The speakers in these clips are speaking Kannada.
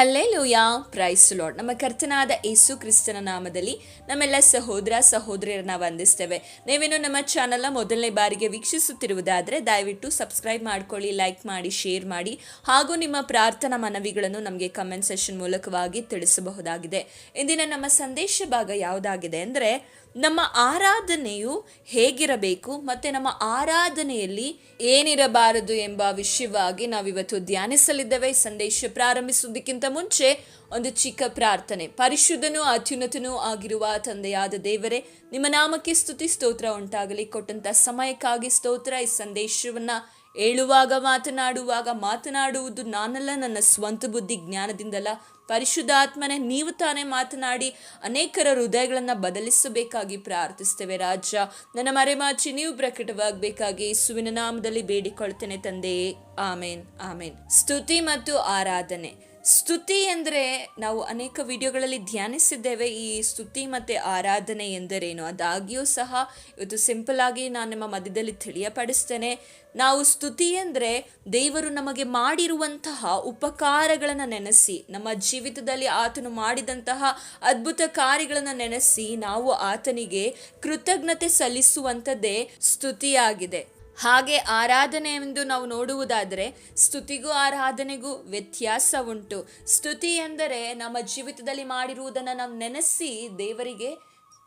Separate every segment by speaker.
Speaker 1: ಹಲ್ಲೇಲೂಯ. ಪ್ರೈಸ್ ಲಾರ್ಡ್ ನಮ್ಮ ಕರ್ತನಾದ ಯೇಸು ಕ್ರಿಸ್ತನ ನಾಮದಲ್ಲಿ ನಮ್ಮೆಲ್ಲ ಸಹೋದರ, ಸಹೋದರಿಯರನ್ನ ವಂದಿಸ್ತೇವೆ. ನೀವೇನು ನಮ್ಮ ಚಾನಲ್ನ ಮೊದಲನೇ ಬಾರಿಗೆ ವೀಕ್ಷಿಸುತ್ತಿರುವುದಾದರೆ ದಯವಿಟ್ಟು ಸಬ್ಸ್ಕ್ರೈಬ್ ಮಾಡ್ಕೊಳ್ಳಿ ಲೈಕ್ ಮಾಡಿ ಶೇರ್ ಮಾಡಿ, ಹಾಗೂ ನಿಮ್ಮ ಪ್ರಾರ್ಥನಾ ಮನವಿಗಳನ್ನು ನಮಗೆ ಕಮೆಂಟ್ ಸೆಷನ್ ಮೂಲಕವಾಗಿ ತಿಳಿಸಬಹುದಾಗಿದೆ. ಇಂದಿನ ನಮ್ಮ ಸಂದೇಶ ಭಾಗ ಯಾವುದಾಗಿದೆ ಅಂದರೆ ನಮ್ಮ ಆರಾಧನೆಯು ಹೇಗಿರಬೇಕು ಮತ್ತು ನಮ್ಮ ಆರಾಧನೆಯಲ್ಲಿ ಏನಿರಬಾರದು ಎಂಬ ವಿಷಯವಾಗಿ ನಾವಿವತ್ತು ಧ್ಯಾನಿಸಲಿದ್ದೇವೆ. ಸಂದೇಶ ಪ್ರಾರಂಭಿಸುವುದಕ್ಕಿಂತ ಮುಂಚೆ ಒಂದು ಚಿಕ್ಕ ಪ್ರಾರ್ಥನೆ. ಪರಿಶುದ್ಧನೂ ಅತ್ಯುನ್ನತನೂ ಆಗಿರುವ ತಂದೆಯಾದ ದೇವರೇ, ನಿಮ್ಮ ನಾಮಕ್ಕೆ ಸ್ತುತಿ, ಸ್ತೋತ್ರ ಉಂಟಾಗಲಿ. ಕೊಟ್ಟಂಥ ಸಮಯಕ್ಕಾಗಿ ಸ್ತೋತ್ರ. ಈ ಸಂದೇಶವನ್ನು ಹೇಳುವಾಗ, ಮಾತನಾಡುವಾಗ, ಮಾತನಾಡುವುದು ನಾನಲ್ಲ, ನನ್ನ ಸ್ವಂತ ಬುದ್ಧಿ ಜ್ಞಾನದಿಂದಲ್ಲ. ಪರಿಶುದ್ಧಾತ್ಮನೆ ನೀವು ತಾನೇ ಮಾತನಾಡಿ ಅನೇಕರ ಹೃದಯಗಳನ್ನು ಬದಲಿಸಬೇಕಾಗಿ ಪ್ರಾರ್ಥಿಸ್ತೇವೆ ರಾಜ. ನನ್ನ ಮರೆಮಾಚಿ ನೀವು ಪ್ರಕಟವಾಗಬೇಕಾಗಿ ಸುವಿನ ನಾಮದಲ್ಲಿ ಬೇಡಿಕೊಳ್ತೇನೆ ತಂದೆಯೇ ಆಮೇನ್ ಆಮೇನ್. ಸ್ತುತಿ ಮತ್ತು ಆರಾಧನೆ. ಸ್ತುತಿ ಎಂದರೆ ನಾವು ಅನೇಕ ವಿಡಿಯೋಗಳಲ್ಲಿ ಧ್ಯಾನಿಸಿದ್ದೇವೆ. ಈ ಸ್ತುತಿ ಮತ್ತು ಆರಾಧನೆ ಎಂದರೇನು? ಅದಾಗಿಯೂ ಸಹ ಇವತ್ತು ಸಿಂಪಲ್ ಆಗಿ ನಾನು ನಿಮ್ಮ ಮಧ್ಯದಲ್ಲಿ ತಿಳಿಯಪಡಿಸ್ತೇನೆ. ನಾವು ಸ್ತುತಿ ಅಂದರೆ ದೇವರು ನಮಗೆ ಮಾಡಿರುವಂತಹ ಉಪಕಾರಗಳನ್ನು ನೆನೆಸಿ, ನಮ್ಮ ಜೀವಿತದಲ್ಲಿ ಆತನು ಮಾಡಿದಂತಹ ಅದ್ಭುತ ಕಾರ್ಯಗಳನ್ನು ನೆನೆಸಿ ನಾವು ಆತನಿಗೆ ಕೃತಜ್ಞತೆ ಸಲ್ಲಿಸುವಂಥದ್ದೇ ಸ್ತುತಿಯಾಗಿದೆ. ಹಾಗೆ ಆರಾಧನೆ ಎಂದು ನಾವು ನೋಡುವುದಾದರೆ ಸ್ತುತಿಗೂ ಆರಾಧನೆಗೂ ವ್ಯತ್ಯಾಸ ಉಂಟು. ಸ್ತುತಿ ಎಂದರೆ ನಮ್ಮ ಜೀವಿತದಲ್ಲಿ ಮಾಡಿರುವುದನ್ನು ನಾವು ನೆನೆಸಿ ದೇವರಿಗೆ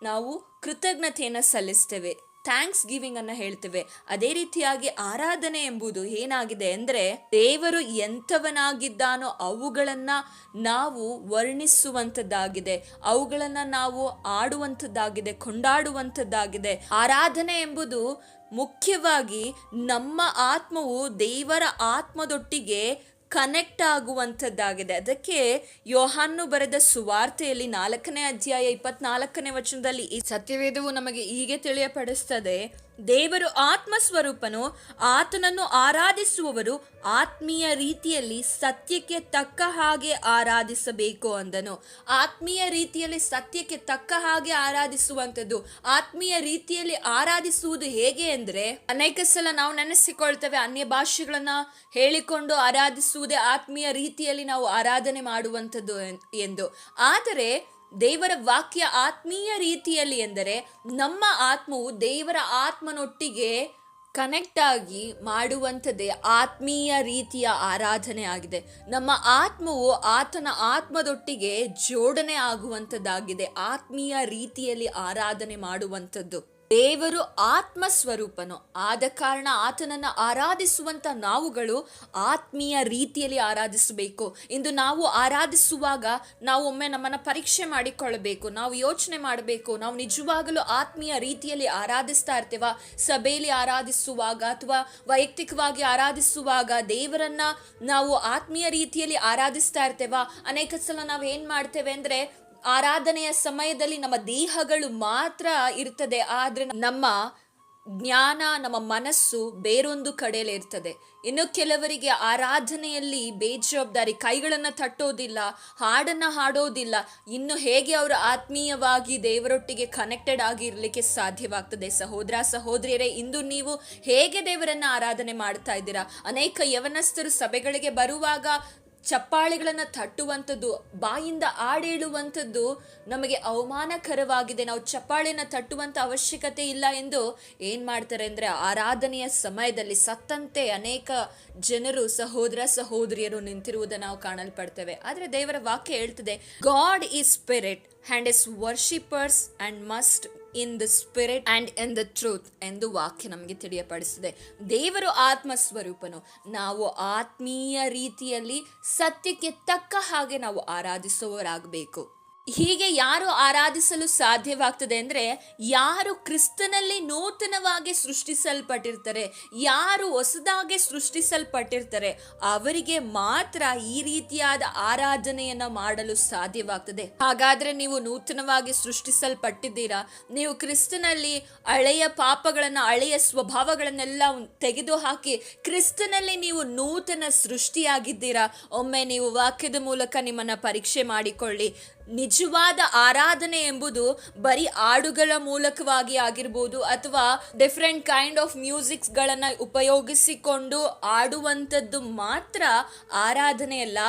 Speaker 1: ನಾವು ಕೃತಜ್ಞತೆಯನ್ನು ಸಲ್ಲಿಸ್ತೇವೆ ಥ್ಯಾಂಕ್ಸ್ ಗಿವಿಂಗ್ ಅನ್ನು ಹೇಳ್ತೇವೆ. ಅದೇ ರೀತಿಯಾಗಿ ಆರಾಧನೆ ಎಂಬುದು ಏನಾಗಿದೆ ಅಂದರೆ ದೇವರು ಎಂಥವನಾಗಿದ್ದಾನೋ ಅವುಗಳನ್ನ ನಾವು ವರ್ಣಿಸುವಂಥದ್ದಾಗಿದೆ, ಅವುಗಳನ್ನ ನಾವು ಆಡುವಂಥದ್ದಾಗಿದೆ, ಕೊಂಡಾಡುವಂಥದ್ದಾಗಿದೆ. ಆರಾಧನೆ ಎಂಬುದು ಮುಖ್ಯವಾಗಿ ನಮ್ಮ ಆತ್ಮವು ದೇವರ ಆತ್ಮದೊಟ್ಟಿಗೆ ಕನೆಕ್ಟ್ ಆಗುವಂಥದ್ದಾಗಿದೆ. ಅದಕ್ಕೆ ಯೋಹಾನ್ನು ಬರೆದ ಸುವಾರ್ತೆಯಲ್ಲಿ ನಾಲ್ಕನೇ ಅಧ್ಯಾಯ ಇಪ್ಪತ್ನಾಲ್ಕನೇ ವಚನದಲ್ಲಿ ಈ ಸತ್ಯವೇದವು ನಮಗೆ ಹೀಗೆ ತಿಳಿಯಪಡಿಸ್ತದೆ. ದೇವರು ಆತ್ಮ ಸ್ವರೂಪನು ಆತನನ್ನು ಆರಾಧಿಸುವವರು ಆತ್ಮೀಯ ರೀತಿಯಲ್ಲಿ ಸತ್ಯಕ್ಕೆ ತಕ್ಕ ಹಾಗೆ ಆರಾಧಿಸಬೇಕು ಅಂದನು. ಆತ್ಮೀಯ ರೀತಿಯಲ್ಲಿ ಸತ್ಯಕ್ಕೆ ತಕ್ಕ ಹಾಗೆ ಆರಾಧಿಸುವಂಥದ್ದು, ಆತ್ಮೀಯ ರೀತಿಯಲ್ಲಿ ಆರಾಧಿಸುವುದು ಹೇಗೆ ಅಂದರೆ, ಅನೇಕ ಸಲ ನಾವು ನೆನೆಸಿಕೊಳ್ತೇವೆ ಅನ್ಯ ಭಾಷೆಗಳನ್ನ ಹೇಳಿಕೊಂಡು ಆರಾಧಿಸುವುದೇ ಆತ್ಮೀಯ ರೀತಿಯಲ್ಲಿ ನಾವು ಆರಾಧನೆ ಮಾಡುವಂಥದ್ದು ಎಂದು. ಆದರೆ ದೇವರ ವಾಕ್ಯ ಆತ್ಮೀಯ ರೀತಿಯಲ್ಲಿ ಎಂದರೆ ನಮ್ಮ ಆತ್ಮವು ದೇವರ ಆತ್ಮನೊಟ್ಟಿಗೆ ಕನೆಕ್ಟ್ ಆಗಿ ಮಾಡುವಂಥದ್ದೇ ಆತ್ಮೀಯ ರೀತಿಯ ಆರಾಧನೆ ಆಗಿದೆ. ನಮ್ಮ ಆತ್ಮವು ಆತನ ಆತ್ಮದೊಟ್ಟಿಗೆ ಜೋಡಣೆ ಆಗುವಂಥದ್ದಾಗಿದೆ. ಆತ್ಮೀಯ ರೀತಿಯಲ್ಲಿ ಆರಾಧನೆ ಮಾಡುವಂಥದ್ದು. ದೇವರು ಆತ್ಮ ಸ್ವರೂಪನು ಆದ ಕಾರಣ ಆತನನ್ನು ಆರಾಧಿಸುವಂಥ ನಾವುಗಳು ಆತ್ಮೀಯ ರೀತಿಯಲ್ಲಿ ಆರಾಧಿಸಬೇಕು. ಇಂದು ನಾವು ಆರಾಧಿಸುವಾಗ ನಾವು ಒಮ್ಮೆ ನಮ್ಮನ್ನು ಪರೀಕ್ಷೆ ಮಾಡಿಕೊಳ್ಳಬೇಕು, ನಾವು ಯೋಚನೆ ಮಾಡಬೇಕು, ನಾವು ನಿಜವಾಗಲೂ ಆತ್ಮೀಯ ರೀತಿಯಲ್ಲಿ ಆರಾಧಿಸ್ತಾ ಇರ್ತೇವ? ಸಭೆಯಲ್ಲಿ ಆರಾಧಿಸುವಾಗ ಅಥವಾ ವೈಯಕ್ತಿಕವಾಗಿ ಆರಾಧಿಸುವಾಗ ದೇವರನ್ನ ನಾವು ಆತ್ಮೀಯ ರೀತಿಯಲ್ಲಿ ಆರಾಧಿಸ್ತಾ ಇರ್ತೇವ? ಅನೇಕ ಸಲ ನಾವು ಏನು ಮಾಡ್ತೇವೆ ಅಂದ್ರೆ ಆರಾಧನೆಯ ಸಮಯದಲ್ಲಿ ನಮ್ಮ ದೇಹಗಳು ಮಾತ್ರ ಇರ್ತದೆ, ಆದ್ರೆ ನಮ್ಮ ಜ್ಞಾನ, ನಮ್ಮ ಮನಸ್ಸು ಬೇರೊಂದು ಕಡೆಯಲ್ಲಿ ಇರ್ತದೆ. ಇನ್ನು ಕೆಲವರಿಗೆ ಆರಾಧನೆಯಲ್ಲಿ ಬೇಜವಾಬ್ದಾರಿ, ಕೈಗಳನ್ನು ತಟ್ಟೋದಿಲ್ಲ, ಹಾಡನ್ನು ಹಾಡೋದಿಲ್ಲ, ಇನ್ನು ಹೇಗೆ ಅವರು ಆತ್ಮೀಯವಾಗಿ ದೇವರೊಟ್ಟಿಗೆ ಕನೆಕ್ಟೆಡ್ ಆಗಿರಲಿಕ್ಕೆ ಸಾಧ್ಯವಾಗ್ತದೆ. ಸಹೋದರ, ಸಹೋದರಿಯರೇ, ಇಂದು ನೀವು ಹೇಗೆ ದೇವರನ್ನ ಆರಾಧನೆ ಮಾಡ್ತಾ ಇದ್ದೀರಾ? ಅನೇಕ ಯವನಸ್ಥರು ಸಭೆಗಳಿಗೆ ಬರುವಾಗ ಚಪ್ಪಾಳೆಗಳನ್ನು ತಟ್ಟುವಂಥದ್ದು, ಬಾಯಿಂದ ಆಡೇಳುವಂಥದ್ದು ನಮಗೆ ಅವಮಾನಕರವಾಗಿದೆ. ನಾವು ಚಪ್ಪಾಳೆನ ತಟ್ಟುವಂಥ ಅವಶ್ಯಕತೆ ಇಲ್ಲ ಎಂದು ಏನು ಮಾಡ್ತಾರೆ ಅಂದರೆ ಆರಾಧನೆಯ ಸಮಯದಲ್ಲಿ ಸತ್ತಂತೆ ಅನೇಕ ಜನರು, ಸಹೋದರ ಸಹೋದರಿಯರು ನಿಂತಿರುವುದನ್ನು ನಾವು ಕಾಣಲ್ಪಡ್ತೇವೆ. ಆದರೆ ದೇವರ ವಾಕ್ಯ ಹೇಳ್ತದೆ God is spirit and his worshippers and must in the spirit and in the truth ಎಂದು ವಾಕ್ಯ ನಮಗೆ ತಿಳಿಯಪಡಿಸಿದೆ. ದೇವರು ಆತ್ಮ ಸ್ವರೂಪನು ನಾವು ಆತ್ಮೀಯ ರೀತಿಯಲ್ಲಿ ಸತ್ಯಕ್ಕೆ ತಕ್ಕ ಹಾಗೆ ನಾವು ಆರಾಧಿಸುವವರಾಗಬೇಕು. ಹೀಗೆ ಯಾರು ಆರಾಧಿಸಲು ಸಾಧ್ಯವಾಗ್ತದೆ ಅಂದರೆ ಯಾರು ಕ್ರಿಸ್ತನಲ್ಲಿ ನೂತನವಾಗಿ ಸೃಷ್ಟಿಸಲ್ಪಟ್ಟಿರ್ತಾರೆ, ಯಾರು ಹೊಸದಾಗಿ ಸೃಷ್ಟಿಸಲ್ಪಟ್ಟಿರ್ತಾರೆ, ಅವರಿಗೆ ಮಾತ್ರ ಈ ರೀತಿಯಾದ ಆರಾಧನೆಯನ್ನು ಮಾಡಲು ಸಾಧ್ಯವಾಗ್ತದೆ. ಹಾಗಾದರೆ ನೀವು ನೂತನವಾಗಿ ಸೃಷ್ಟಿಸಲ್ಪಟ್ಟಿದ್ದೀರಾ? ನೀವು ಕ್ರಿಸ್ತನಲ್ಲಿ ಹಳೆಯ ಪಾಪಗಳನ್ನ, ಹಳೆಯ ಸ್ವಭಾವಗಳನ್ನೆಲ್ಲ ತೆಗೆದುಹಾಕಿ ಕ್ರಿಸ್ತನಲ್ಲಿ ನೀವು ನೂತನ ಸೃಷ್ಟಿಯಾಗಿದ್ದೀರಾ? ಒಮ್ಮೆ ನೀವು ವಾಕ್ಯದ ಮೂಲಕ ನಿಮ್ಮನ್ನ ಪರೀಕ್ಷೆ ಮಾಡಿಕೊಳ್ಳಿ. ನಿಜವಾದ ಆರಾಧನೆ ಎಂಬುದು ಬರೀ ಹಾಡುಗಳ ಮೂಲಕವಾಗಿ ಆಗಿರ್ಬೋದು ಅಥವಾ ಡಿಫ್ರೆಂಟ್ ಕೈಂಡ್ ಆಫ್ ಮ್ಯೂಸಿಕ್ಸ್ಗಳನ್ನು ಉಪಯೋಗಿಸಿಕೊಂಡು ಆಡುವಂಥದ್ದು ಮಾತ್ರ ಆರಾಧನೆಯಲ್ಲ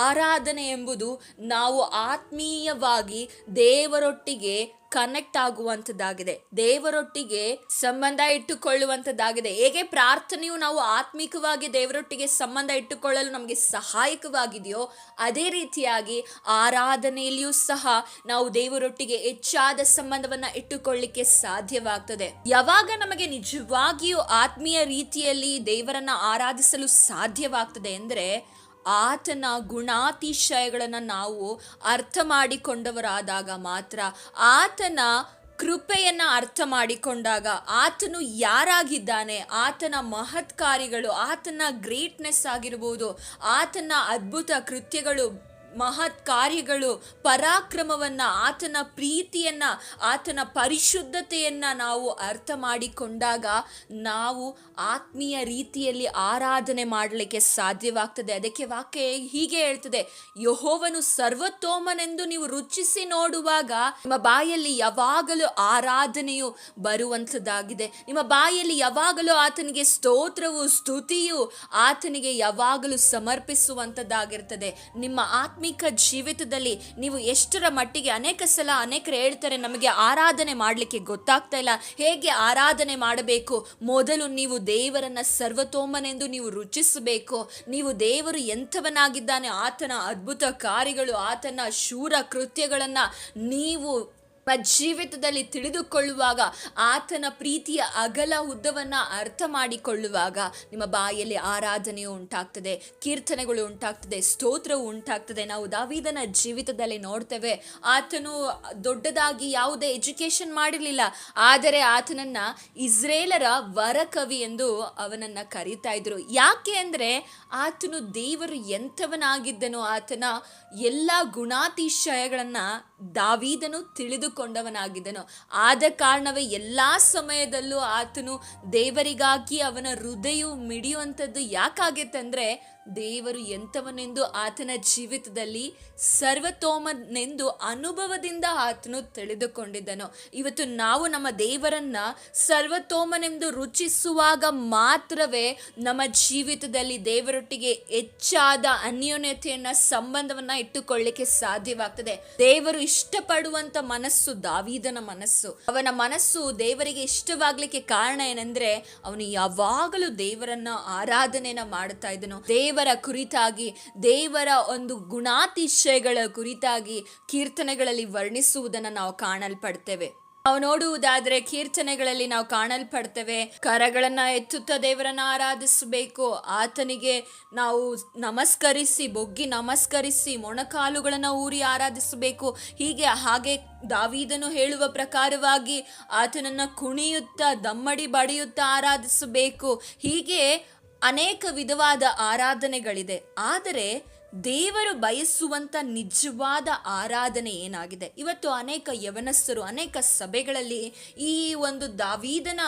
Speaker 1: ಆರಾಧನೆ ಎಂಬುದು ನಾವು ಆತ್ಮೀಯವಾಗಿ ದೇವರೊಟ್ಟಿಗೆ ಕನೆಕ್ಟ್ ಆಗುವಂಥದ್ದಾಗಿದೆ. ದೇವರೊಟ್ಟಿಗೆ ಸಂಬಂಧ ಇಟ್ಟುಕೊಳ್ಳುವಂಥದ್ದಾಗಿದೆ. ಹೇಗೆ ಪ್ರಾರ್ಥನೆಯು ನಾವು ಆತ್ಮಿಕವಾಗಿ ದೇವರೊಟ್ಟಿಗೆ ಸಂಬಂಧ ಇಟ್ಟುಕೊಳ್ಳಲು ನಮಗೆ ಸಹಾಯಕವಾಗಿದೆಯೋ, ಅದೇ ರೀತಿಯಾಗಿ ಆರಾಧನೆಯಲ್ಲಿಯೂ ಸಹ ನಾವು ದೇವರೊಟ್ಟಿಗೆ ಹೆಚ್ಚಾದ ಸಂಬಂಧವನ್ನ ಇಟ್ಟುಕೊಳ್ಳಿಕ್ಕೆ ಸಾಧ್ಯವಾಗ್ತದೆ. ಯಾವಾಗ ನಮಗೆ ನಿಜವಾಗಿಯೂ ಆತ್ಮೀಯ ರೀತಿಯಲ್ಲಿ ದೇವರನ್ನ ಆರಾಧಿಸಲು ಸಾಧ್ಯವಾಗ್ತದೆ ಅಂದರೆ ಆತನ ಗುಣಾತಿಶಯಗಳನ್ನು ನಾವು ಅರ್ಥ ಮಾಡಿಕೊಂಡವರಾದಾಗ ಮಾತ್ರ ಆತನ ಕೃಪೆಯನ್ನು ಅರ್ಥ ಮಾಡಿಕೊಂಡಾಗ ಆತನು ಯಾರಾಗಿದ್ದಾನೆ, ಆತನ ಮಹತ್ಕಾರಿಗಳು ಆತನ ಗ್ರೇಟ್ನೆಸ್ ಆಗಿರ್ಬೋದು, ಆತನ ಅದ್ಭುತ ಕೃತ್ಯಗಳು ಮಹತ್ ಕಾರ್ಯಗಳು ಪರಾಕ್ರಮವನ್ನ, ಆತನ ಪ್ರೀತಿಯನ್ನ, ಆತನ ಪರಿಶುದ್ಧತೆಯನ್ನ ನಾವು ಅರ್ಥ ಮಾಡಿಕೊಂಡಾಗ ನಾವು ಆತ್ಮೀಯ ರೀತಿಯಲ್ಲಿ ಆರಾಧನೆ ಮಾಡಲಿಕ್ಕೆ ಸಾಧ್ಯವಾಗ್ತದೆ. ಅದಕ್ಕೆ ವಾಕ್ಯ ಹೀಗೆ ಹೇಳ್ತದೆ, ಯಹೋವನು ಸರ್ವತೋಮನೆಂದು ನೀವು ರುಚಿಸಿ ನೋಡುವಾಗ ನಿಮ್ಮ ಬಾಯಲ್ಲಿ ಯಾವಾಗಲೂ ಆರಾಧನೆಯು ಬರುವಂಥದ್ದಾಗಿದೆ. ನಿಮ್ಮ ಬಾಯಲ್ಲಿ ಯಾವಾಗಲೂ ಆತನಿಗೆ ಸ್ತೋತ್ರವು, ಸ್ತುತಿಯು, ಆತನಿಗೆ ಯಾವಾಗಲೂ ಸಮರ್ಪಿಸುವಂಥದ್ದಾಗಿರ್ತದೆ. ನಿಮ್ಮ ಆತ್ಮಿಕ ಜೀವಿತದಲ್ಲಿ ನೀವು ಎಷ್ಟರ ಮಟ್ಟಿಗೆ ಅನೇಕ ಸಲ ಅನೇಕರು ಹೇಳ್ತಾರೆ, ನಮಗೆ ಆರಾಧನೆ ಮಾಡಲಿಕ್ಕೆ ಗೊತ್ತಾಗ್ತಾ ಇಲ್ಲ. ಹೇಗೆ ಆರಾಧನೆ ಮಾಡಬೇಕು? ಮೊದಲು ನೀವು ದೇವರನ್ನ ಸರ್ವತೋಮನೆಂದು ನೀವು ರುಚಿಸಬೇಕು. ನೀವು ದೇವರು ಎಂಥವನಾಗಿದ್ದಾನೆ, ಆತನ ಅದ್ಭುತ ಕಾರ್ಯಗಳು, ಆತನ ಶೂರ ಕೃತ್ಯಗಳನ್ನು ನೀವು ಜೀವಿತದಲ್ಲಿ ತಿಳಿದುಕೊಳ್ಳುವಾಗ ಆತನ ಪ್ರೀತಿಯ ಅಗಲ ಉದ್ದವನ್ನು ಅರ್ಥ ಮಾಡಿಕೊಳ್ಳುವಾಗ ನಿಮ್ಮ ಬಾಯಲ್ಲಿ ಆರಾಧನೆಯು ಉಂಟಾಗ್ತದೆ, ಕೀರ್ತನೆಗಳು ಉಂಟಾಗ್ತದೆ, ಸ್ತೋತ್ರವು ಉಂಟಾಗ್ತದೆ. ನಾವು ದಾವಿದನ ಜೀವಿತದಲ್ಲಿ ನೋಡ್ತೇವೆ, ಆತನು ದೊಡ್ಡದಾಗಿ ಯಾವುದೇ ಎಜುಕೇಷನ್ ಮಾಡಿರಲಿಲ್ಲ, ಆದರೆ ಆತನನ್ನು ಇಸ್ರೇಲರ ವರಕವಿ ಎಂದು ಅವನನ್ನು ಕರೀತಾ ಇದ್ರು. ಯಾಕೆ ಅಂದರೆ ಆತನು ದೇವರು ಎಂಥವನಾಗಿದ್ದನು ಆತನ ಎಲ್ಲ ಗುಣಾತಿಶಯಗಳನ್ನ ದಾವೀದನು ತಿಳಿದುಕೊಂಡವನಾಗಿದ್ದನು. ಆದ ಕಾರಣವೇ ಎಲ್ಲ ಸಮಯದಲ್ಲೂ ಆತನು ದೇವರಿಗಾಗಿ ಅವನ ಹೃದಯವು ಮಿಡಿಯುವಂಥದ್ದು ಯಾಕಾಗಿತ್ತಂದ್ರೆ ದೇವರು ಎಂಥವನೆಂದು ಆತನ ಜೀವಿತದಲ್ಲಿ ಸರ್ವತೋಮನೆಂದು ಅನುಭವದಿಂದ ಆತನು ತಿಳಿದುಕೊಂಡಿದ್ದನು. ಇವತ್ತು ನಾವು ನಮ್ಮ ದೇವರನ್ನ ಸರ್ವತೋಮನೆಂದು ರುಚಿಸುವಾಗ ಮಾತ್ರವೇ ನಮ್ಮ ಜೀವಿತದಲ್ಲಿ ದೇವರೊಟ್ಟಿಗೆ ಹೆಚ್ಚಾದ ಅನ್ಯೋನ್ಯತೆಯನ್ನ, ಸಂಬಂಧವನ್ನ ಇಟ್ಟುಕೊಳ್ಳಿಕ್ಕೆ ಸಾಧ್ಯವಾಗ್ತದೆ. ದೇವರು ಇಷ್ಟಪಡುವಂತ ಮನಸ್ಸು ದಾವೀದನ ಮನಸ್ಸು. ಅವನ ಮನಸ್ಸು ದೇವರಿಗೆ ಇಷ್ಟವಾಗ್ಲಿಕ್ಕೆ ಕಾರಣ ಏನಂದ್ರೆ, ಅವನು ಯಾವಾಗಲೂ ದೇವರನ್ನ ಆರಾಧನೆಯನ್ನ ಮಾಡುತ್ತಾ ಇದ್ದನು. ದೇವರ ಕುರಿತಾಗಿ, ದೇವರ ಒಂದು ಗುಣಾತಿಶಯಗಳ ಕುರಿತಾಗಿ ಕೀರ್ತನೆಗಳಲ್ಲಿ ವರ್ಣಿಸುವುದನ್ನು ನಾವು ಕಾಣಲ್ಪಡ್ತೇವೆ. ನಾವು ನೋಡುವುದಾದ್ರೆ ಕೀರ್ತನೆಗಳಲ್ಲಿ ನಾವು ಕಾಣಲ್ಪಡ್ತೇವೆ, ಕರಗಳನ್ನ ಎತ್ತುತ್ತಾ ದೇವರನ್ನ ಆರಾಧಿಸಬೇಕು, ಆತನಿಗೆ ನಾವು ನಮಸ್ಕರಿಸಿ, ಬೊಗ್ಗಿ ನಮಸ್ಕರಿಸಿ, ಮೊಣಕಾಲುಗಳನ್ನ ಊರಿ ಆರಾಧಿಸಬೇಕು. ಹೀಗೆ ಹಾಗೆ ದಾವೀದನು ಹೇಳುವ ಪ್ರಕಾರವಾಗಿ ಆತನನ್ನ ಕುಣಿಯುತ್ತಾ, ದಮ್ಮಡಿ ಬಡಿಯುತ್ತಾ ಆರಾಧಿಸಬೇಕು. ಹೀಗೆ ಅನೇಕ ವಿಧವಾದ ಆರಾಧನೆಗಳಿದೆ. ಆದರೆ ದೇವರು ಬಯಸುವಂತ ನಿಜವಾದ ಆರಾಧನೆ ಏನಾಗಿದೆ? ಇವತ್ತು ಅನೇಕ ಯವನಸ್ಥರು, ಅನೇಕ ಸಭೆಗಳಲ್ಲಿ ಈ ಒಂದು ದಾವೀದನ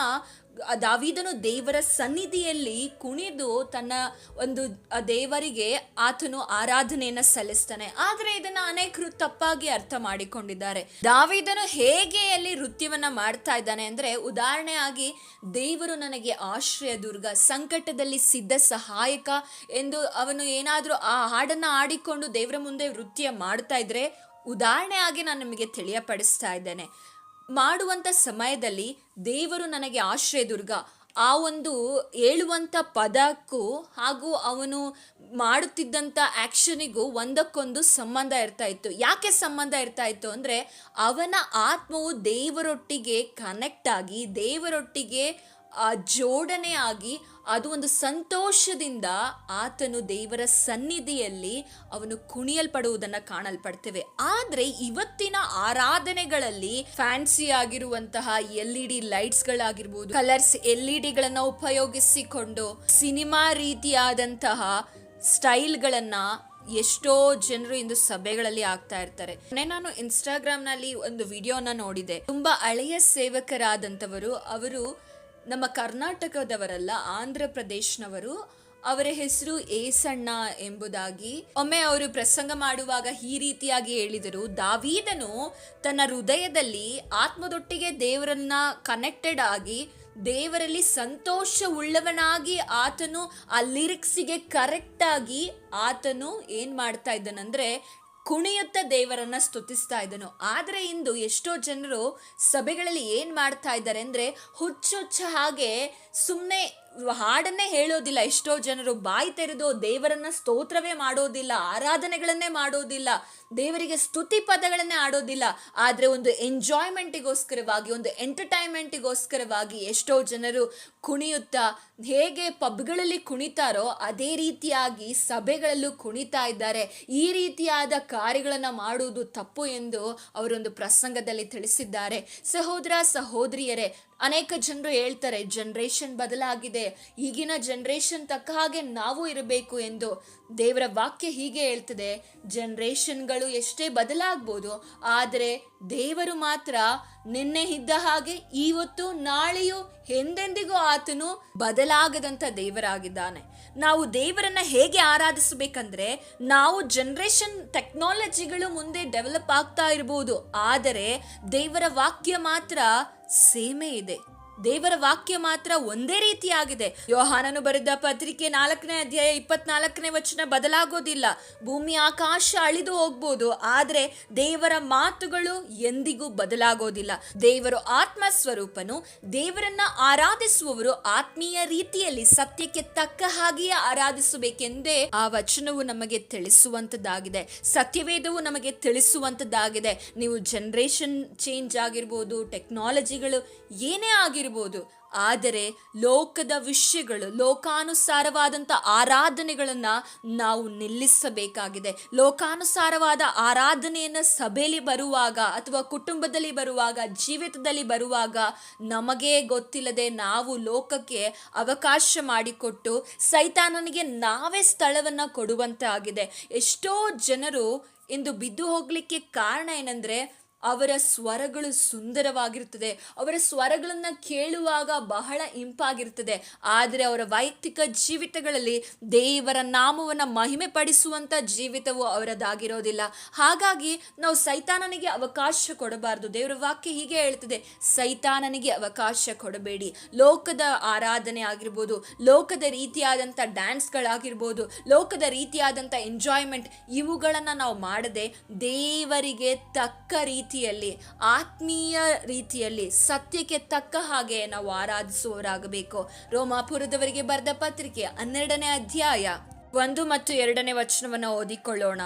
Speaker 1: ದಾವೀದನು ದೇವರ ಸನ್ನಿಧಿಯಲ್ಲಿ ಕುಣಿದು ತನ್ನ ಒಂದು ದೇವರಿಗೆ ಆತನು ಆರಾಧನೆಯನ್ನ ಸಲ್ಲಿಸ್ತಾನೆ. ಆದರೆ ಇದನ್ನ ಅನೇಕರು ತಪ್ಪಾಗಿ ಅರ್ಥ ಮಾಡಿಕೊಂಡಿದ್ದಾರೆ. ದಾವೀದನು ಹೇಗೆ ಅಲ್ಲಿ ನೃತ್ಯವನ್ನ ಮಾಡ್ತಾ ಇದ್ದಾನೆ ಅಂದ್ರೆ ಉದಾಹರಣೆ ಆಗಿ ದೇವರು ನನಗೆ ಆಶ್ರಯ ದುರ್ಗ, ಸಂಕಟದಲ್ಲಿ ಸಿದ್ಧ ಸಹಾಯಕ ಎಂದು ಅವನು ಏನಾದರೂ ಆ ಹಾಡನ್ನ ಆಡಿಕೊಂಡು ದೇವರ ಮುಂದೆ ನೃತ್ಯ ಮಾಡ್ತಾ ಇದ್ರೆ ಉದಾಹರಣೆ ಆಗಿ ನಾನು ನಿಮಗೆ ತಿಳಿಯಪಡಿಸ್ತಾ ಇದ್ದೇನೆ. ಮಾಡುವಂಥ ಸಮಯದಲ್ಲಿ ದೇವರು ನನಗೆ ಆಶ್ರಯ ದುರ್ಗ. ಆ ಒಂದು ಹೇಳುವಂಥ ಪದಕ್ಕೂ ಹಾಗೂ ಅವನು ಮಾಡುತ್ತಿದ್ದಂಥ ಆ್ಯಕ್ಷನಿಗೂ ಒಂದಕ್ಕೊಂದು ಸಂಬಂಧ ಇರ್ತಾ ಇತ್ತು. ಯಾಕೆ ಸಂಬಂಧ ಇರ್ತಾ ಇತ್ತು ಅಂದರೆ ಅವನ ಆತ್ಮವು ದೇವರೊಟ್ಟಿಗೆ ಕನೆಕ್ಟ್ ಆಗಿ ದೇವರೊಟ್ಟಿಗೆ ಜೋಡಣೆ ಆಗಿ ಅದು ಒಂದು ಸಂತೋಷದಿಂದ ಆತನು ದೇವರ ಸನ್ನಿಧಿಯಲ್ಲಿ ಅವನು ಕುಣಿಯಲ್ಪಡುವುದನ್ನು ಕಾಣಲ್ಪಡ್ತೇವೆ. ಆದರೆ ಇವತ್ತಿನ ಆರಾಧನೆಗಳಲ್ಲಿ ಫ್ಯಾನ್ಸಿ ಆಗಿರುವಂತಹ ಎಲ್ ಇ ಡಿ ಲೈಟ್ಸ್ಗಳಾಗಿರ್ಬೋದು, ಕಲರ್ಸ್ ಎಲ್ ಇ ಡಿಗಳನ್ನು ಉಪಯೋಗಿಸಿಕೊಂಡು ಸಿನಿಮಾ ರೀತಿಯಾದಂತಹ ಸ್ಟೈಲ್ಗಳನ್ನು ಎಷ್ಟೋ ಜನರು ಇಂದು ಸಭೆಗಳಲ್ಲಿ ಆಗ್ತಾ ಇರ್ತಾರೆ. ನಾನು ಇನ್ಸ್ಟಾಗ್ರಾಮ್ನಲ್ಲಿ ಒಂದು ವಿಡಿಯೋನ ನೋಡಿದೆ. ತುಂಬಾ ಹಳೆಯ ಸೇವಕರಾದಂಥವರು, ಅವರು ನಮ್ಮ ಕರ್ನಾಟಕದವರಲ್ಲ, ಆಂಧ್ರ ಪ್ರದೇಶ್ನವರು, ಅವರ ಹೆಸರು ಏಸಣ್ಣ ಎಂಬುದಾಗಿ. ಒಮ್ಮೆ ಅವರು ಪ್ರಸಂಗ ಮಾಡುವಾಗ ಈ ರೀತಿಯಾಗಿ ಹೇಳಿದರು, ದಾವೀದನು ತನ್ನ ಹೃದಯದಲ್ಲಿ ಆತ್ಮದೊಟ್ಟಿಗೆ ದೇವರನ್ನ ಕನೆಕ್ಟೆಡ್ ಆಗಿ, ದೇವರಲ್ಲಿ ಸಂತೋಷ ಉಳ್ಳವನಾಗಿ ಆತನು ಆ ಲಿರಿಕ್ಸಿಗೆ ಕರೆಕ್ಟಾಗಿ ಆತನು ಏನು ಮಾಡ್ತಾ ಇದ್ದಾನಂದ್ರೆ ಕುಣಿಯುತ್ತ ದೇವರನ್ನ ಸ್ತುತಿಸ್ತಾ ಇದ್ದನು. ಆದ್ರೆ ಇಂದು ಎಷ್ಟೋ ಜನರು ಸಭೆಗಳಲ್ಲಿ ಏನ್ ಮಾಡ್ತಾ ಇದ್ದಾರೆ ಅಂದ್ರೆ ಹುಚ್ಚುಚ್ಚ ಹಾಗೆ ಸುಮ್ಮನೆ ಹಾಡನ್ನೇ ಹೇಳೋದಿಲ್ಲ. ಎಷ್ಟೋ ಜನರು ಬಾಯಿ ತೆರೆದು ದೇವರನ್ನ ಸ್ತೋತ್ರವೇ ಮಾಡೋದಿಲ್ಲ, ಆರಾಧನೆಗಳನ್ನೇ ಮಾಡೋದಿಲ್ಲ, ದೇವರಿಗೆ ಸ್ತುತಿ ಪದಗಳನ್ನೇ ಆಡೋದಿಲ್ಲ. ಆದರೆ ಒಂದು ಎಂಜಾಯ್ಮೆಂಟಿಗೋಸ್ಕರವಾಗಿ ಒಂದು ಎಂಟರ್ಟೈನ್ಮೆಂಟಿಗೋಸ್ಕರವಾಗಿ ಎಷ್ಟೋ ಜನರು ಕುಣಿಯುತ್ತಾ, ಹೇಗೆ ಪಬ್ಗಳಲ್ಲಿ ಕುಣಿತಾರೋ ಅದೇ ರೀತಿಯಾಗಿ ಸಭೆಗಳಲ್ಲೂ ಕುಣಿತಾ ಇದ್ದಾರೆ. ಈ ರೀತಿಯಾದ ಕಾರ್ಯಗಳನ್ನು ಮಾಡುವುದು ತಪ್ಪು ಎಂದು ಅವರೊಂದು ಪ್ರಸಂಗದಲ್ಲಿ ತಿಳಿಸಿದ್ದಾರೆ. ಸಹೋದರ, ಸಹೋದರಿಯರೇ ಅನೇಕ ಜನರು ಹೇಳ್ತಾರೆ ಜನ್ರೇಷನ್ ಬದಲಾಗಿದೆ. ಈಗಿನ ಜನ್ರೇಷನ್ ತಕ್ಕ ಹಾಗೆ ನಾವು ಇರಬೇಕು ಎಂದು. ದೇವರ ವಾಕ್ಯ ಹೀಗೆ ಹೇಳ್ತದೆ ಜನ್ರೇಷನ್ಗಳು ಎಷ್ಟೇ ಬದಲಾಗ್ಬೋದು, ಆದರೆ ದೇವರು ಮಾತ್ರ ನಿನ್ನೆ ಇದ್ದ ಹಾಗೆ ಇವತ್ತು ನಾಳೆಯೂ ಎಂದೆಂದಿಗೂ ಆತನು ಬದಲಾಗದಂಥ ದೇವರಾಗಿದ್ದಾನೆ. ನಾವು ದೇವರನ್ನ ಹೇಗೆ ಆರಾಧಿಸಬೇಕಂದ್ರೆ, ನಾವು ಜನ್ರೇಷನ್ ಟೆಕ್ನಾಲಜಿಗಳು ಮುಂದೆ ಡೆವಲಪ್ ಆಗ್ತಾ ಇರ್ಬೋದು, ಆದರೆ ದೇವರ ವಾಕ್ಯ ಮಾತ್ರ ಸೇಮೇ ಇದೆ ದೇವರ ವಾಕ್ಯ ಮಾತ್ರ ಒಂದೇ ರೀತಿಯಾಗಿದೆ. ಯೋಹಾನನು ಬರೆದ ಪತ್ರಿಕೆ ನಾಲ್ಕನೇ ಅಧ್ಯಾಯ ಇಪ್ಪತ್ನಾಲ್ಕನೇ ವಚನ ಬದಲಾಗೋದಿಲ್ಲ. ಭೂಮಿ ಆಕಾಶ ಅಳಿದು ಹೋಗ್ಬೋದು, ಆದರೆ ದೇವರ ಮಾತುಗಳು ಎಂದಿಗೂ ಬದಲಾಗೋದಿಲ್ಲ. ದೇವರು ಆತ್ಮ ಸ್ವರೂಪನು, ದೇವರನ್ನ ಆರಾಧಿಸುವವರು ಆತ್ಮೀಯ ರೀತಿಯಲ್ಲಿ ಸತ್ಯಕ್ಕೆ ತಕ್ಕ ಹಾಗೆಯೇ ಆರಾಧಿಸಬೇಕೆಂದೇ ಆ ವಚನವು ನಮಗೆ ತಿಳಿಸುವಂತದ್ದಾಗಿದೆ. ಸತ್ಯವೇದವು ನಮಗೆ ತಿಳಿಸುವಂತದ್ದಾಗಿದೆ. ನೀವು ಜನರೇಷನ್ ಚೇಂಜ್ ಆಗಿರ್ಬೋದು ಟೆಕ್ನಾಲಜಿಗಳು ಏನೇ ಆಗಿರ್ಬೋದು ಆದರೆ ಲೋಕದ ವಿಷಯಗಳು, ಲೋಕಾನುಸಾರವಾದಂಥ ಆರಾಧನೆಗಳನ್ನು ನಾವು ನಿಲ್ಲಿಸಬೇಕಾಗಿದೆ. ಲೋಕಾನುಸಾರವಾದ ಆರಾಧನೆಯನ್ನು ಸಭೆಯಲ್ಲಿ ಬರುವಾಗ ಅಥವಾ ಕುಟುಂಬದಲ್ಲಿ ಬರುವಾಗ, ಜೀವಿತದಲ್ಲಿ ಬರುವಾಗ ನಮಗೇ ಗೊತ್ತಿಲ್ಲದೆ ನಾವು ಲೋಕಕ್ಕೆ ಅವಕಾಶ ಮಾಡಿಕೊಟ್ಟು ಸೈತಾನನಿಗೆ ನಾವೇ ಸ್ಥಳವನ್ನು ಕೊಡುವಂತೆ ಆಗಿದೆ ಎಷ್ಟೋ ಜನರು ಇಂದು ಬಿದ್ದು ಹೋಗ್ಲಿಕ್ಕೆ ಕಾರಣ ಏನಂದ್ರೆ ಅವರ ಸ್ವರಗಳು ಸುಂದರವಾಗಿರುತ್ತದೆ. ಅವರ ಸ್ವರಗಳನ್ನು ಕೇಳುವಾಗ ಬಹಳ ಇಂಪಾಗಿರ್ತದೆ ಆದರೆ ಅವರ ವೈಯಕ್ತಿಕ ಜೀವಿತಗಳಲ್ಲಿ ದೇವರ ನಾಮವನ್ನು ಮಹಿಮೆ ಪಡಿಸುವಂಥ ಜೀವಿತವು ಅವರದಾಗಿರೋದಿಲ್ಲ. ಹಾಗಾಗಿ ನಾವು ಸೈತಾನನಿಗೆ ಅವಕಾಶ ಕೊಡಬಾರ್ದು. ದೇವರ ವಾಕ್ಯ ಹೀಗೆ ಹೇಳ್ತದೆ, ಸೈತಾನನಿಗೆ ಅವಕಾಶ ಕೊಡಬೇಡಿ. ಲೋಕದ ಆರಾಧನೆ ಆಗಿರ್ಬೋದು, ಲೋಕದ ರೀತಿಯಾದಂಥ ಡ್ಯಾನ್ಸ್ಗಳಾಗಿರ್ಬೋದು, ಲೋಕದ ರೀತಿಯಾದಂಥ ಎಂಜಾಯ್ಮೆಂಟ್ ಇವುಗಳನ್ನು ನಾವು ಮಾಡದೆ ದೇವರಿಗೆ ತಕ್ಕ ರೀತಿಯಲ್ಲಿ, ಆತ್ಮೀಯ ರೀತಿಯಲ್ಲಿ ಸತ್ಯಕ್ಕೆ ತಕ್ಕ ಹಾಗೆ ನಾವು ಆರಾಧಿಸುವವರಾಗಬೇಕು. ರೋಮಾಪುರದವರಿಗೆ ಬರೆದ ಪತ್ರಿಕೆ ಹನ್ನೆರಡನೇ ಅಧ್ಯಾಯ ಒಂದು ಮತ್ತು ಎರಡನೇ ವಚನವನ್ನು ಓದಿಕೊಳ್ಳೋಣ.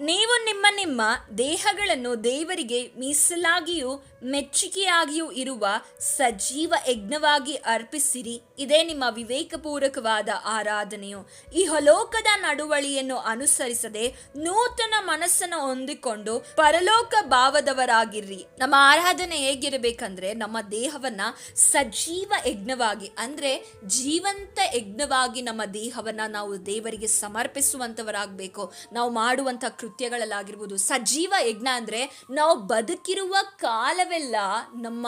Speaker 1: ನೀವು ನಿಮ್ಮ ನಿಮ್ಮ ದೇಹಗಳನ್ನು ದೇವರಿಗೆ ಮೀಸಲಾಗಿಯೂ ಮೆಚ್ಚುಗೆಯಾಗಿಯೂ ಇರುವ ಸಜೀವ ಯಜ್ಞವಾಗಿ ಅರ್ಪಿಸಿರಿ. ಇದೇ ನಿಮ್ಮ ವಿವೇಕಪೂರ್ವಕವಾದ ಆರಾಧನೆಯು. ಈ ಹೊಲೋಕದ ನಡುವಳಿಯನ್ನು ಅನುಸರಿಸದೆ ನೂತನ ಮನಸ್ಸನ್ನು ಹೊಂದಿಕೊಂಡು ಪರಲೋಕ ಭಾವದವರಾಗಿರ್ರಿ. ನಮ್ಮ ಆರಾಧನೆ ಹೇಗಿರಬೇಕಂದ್ರೆ ನಮ್ಮ ದೇಹವನ್ನ ಸಜೀವ ಯಜ್ಞವಾಗಿ, ಅಂದ್ರೆ ಜೀವಂತ ಯಜ್ಞವಾಗಿ ನಮ್ಮ ದೇಹವನ್ನ ನಾವು ದೇವರಿಗೆ ಸಮರ್ಪಿಸುವಂತವರಾಗಬೇಕು. ನಾವು ಮಾಡುವಂತ ಕೃತ್ಯಗಳಲ್ಲಾಗಿರ್ಬೋದು, ಸಜೀವ ಯಜ್ಞ ಅಂದ್ರೆ ನಾವು ಬದುಕಿರುವ ಕಾಲವೆಲ್ಲ ನಮ್ಮ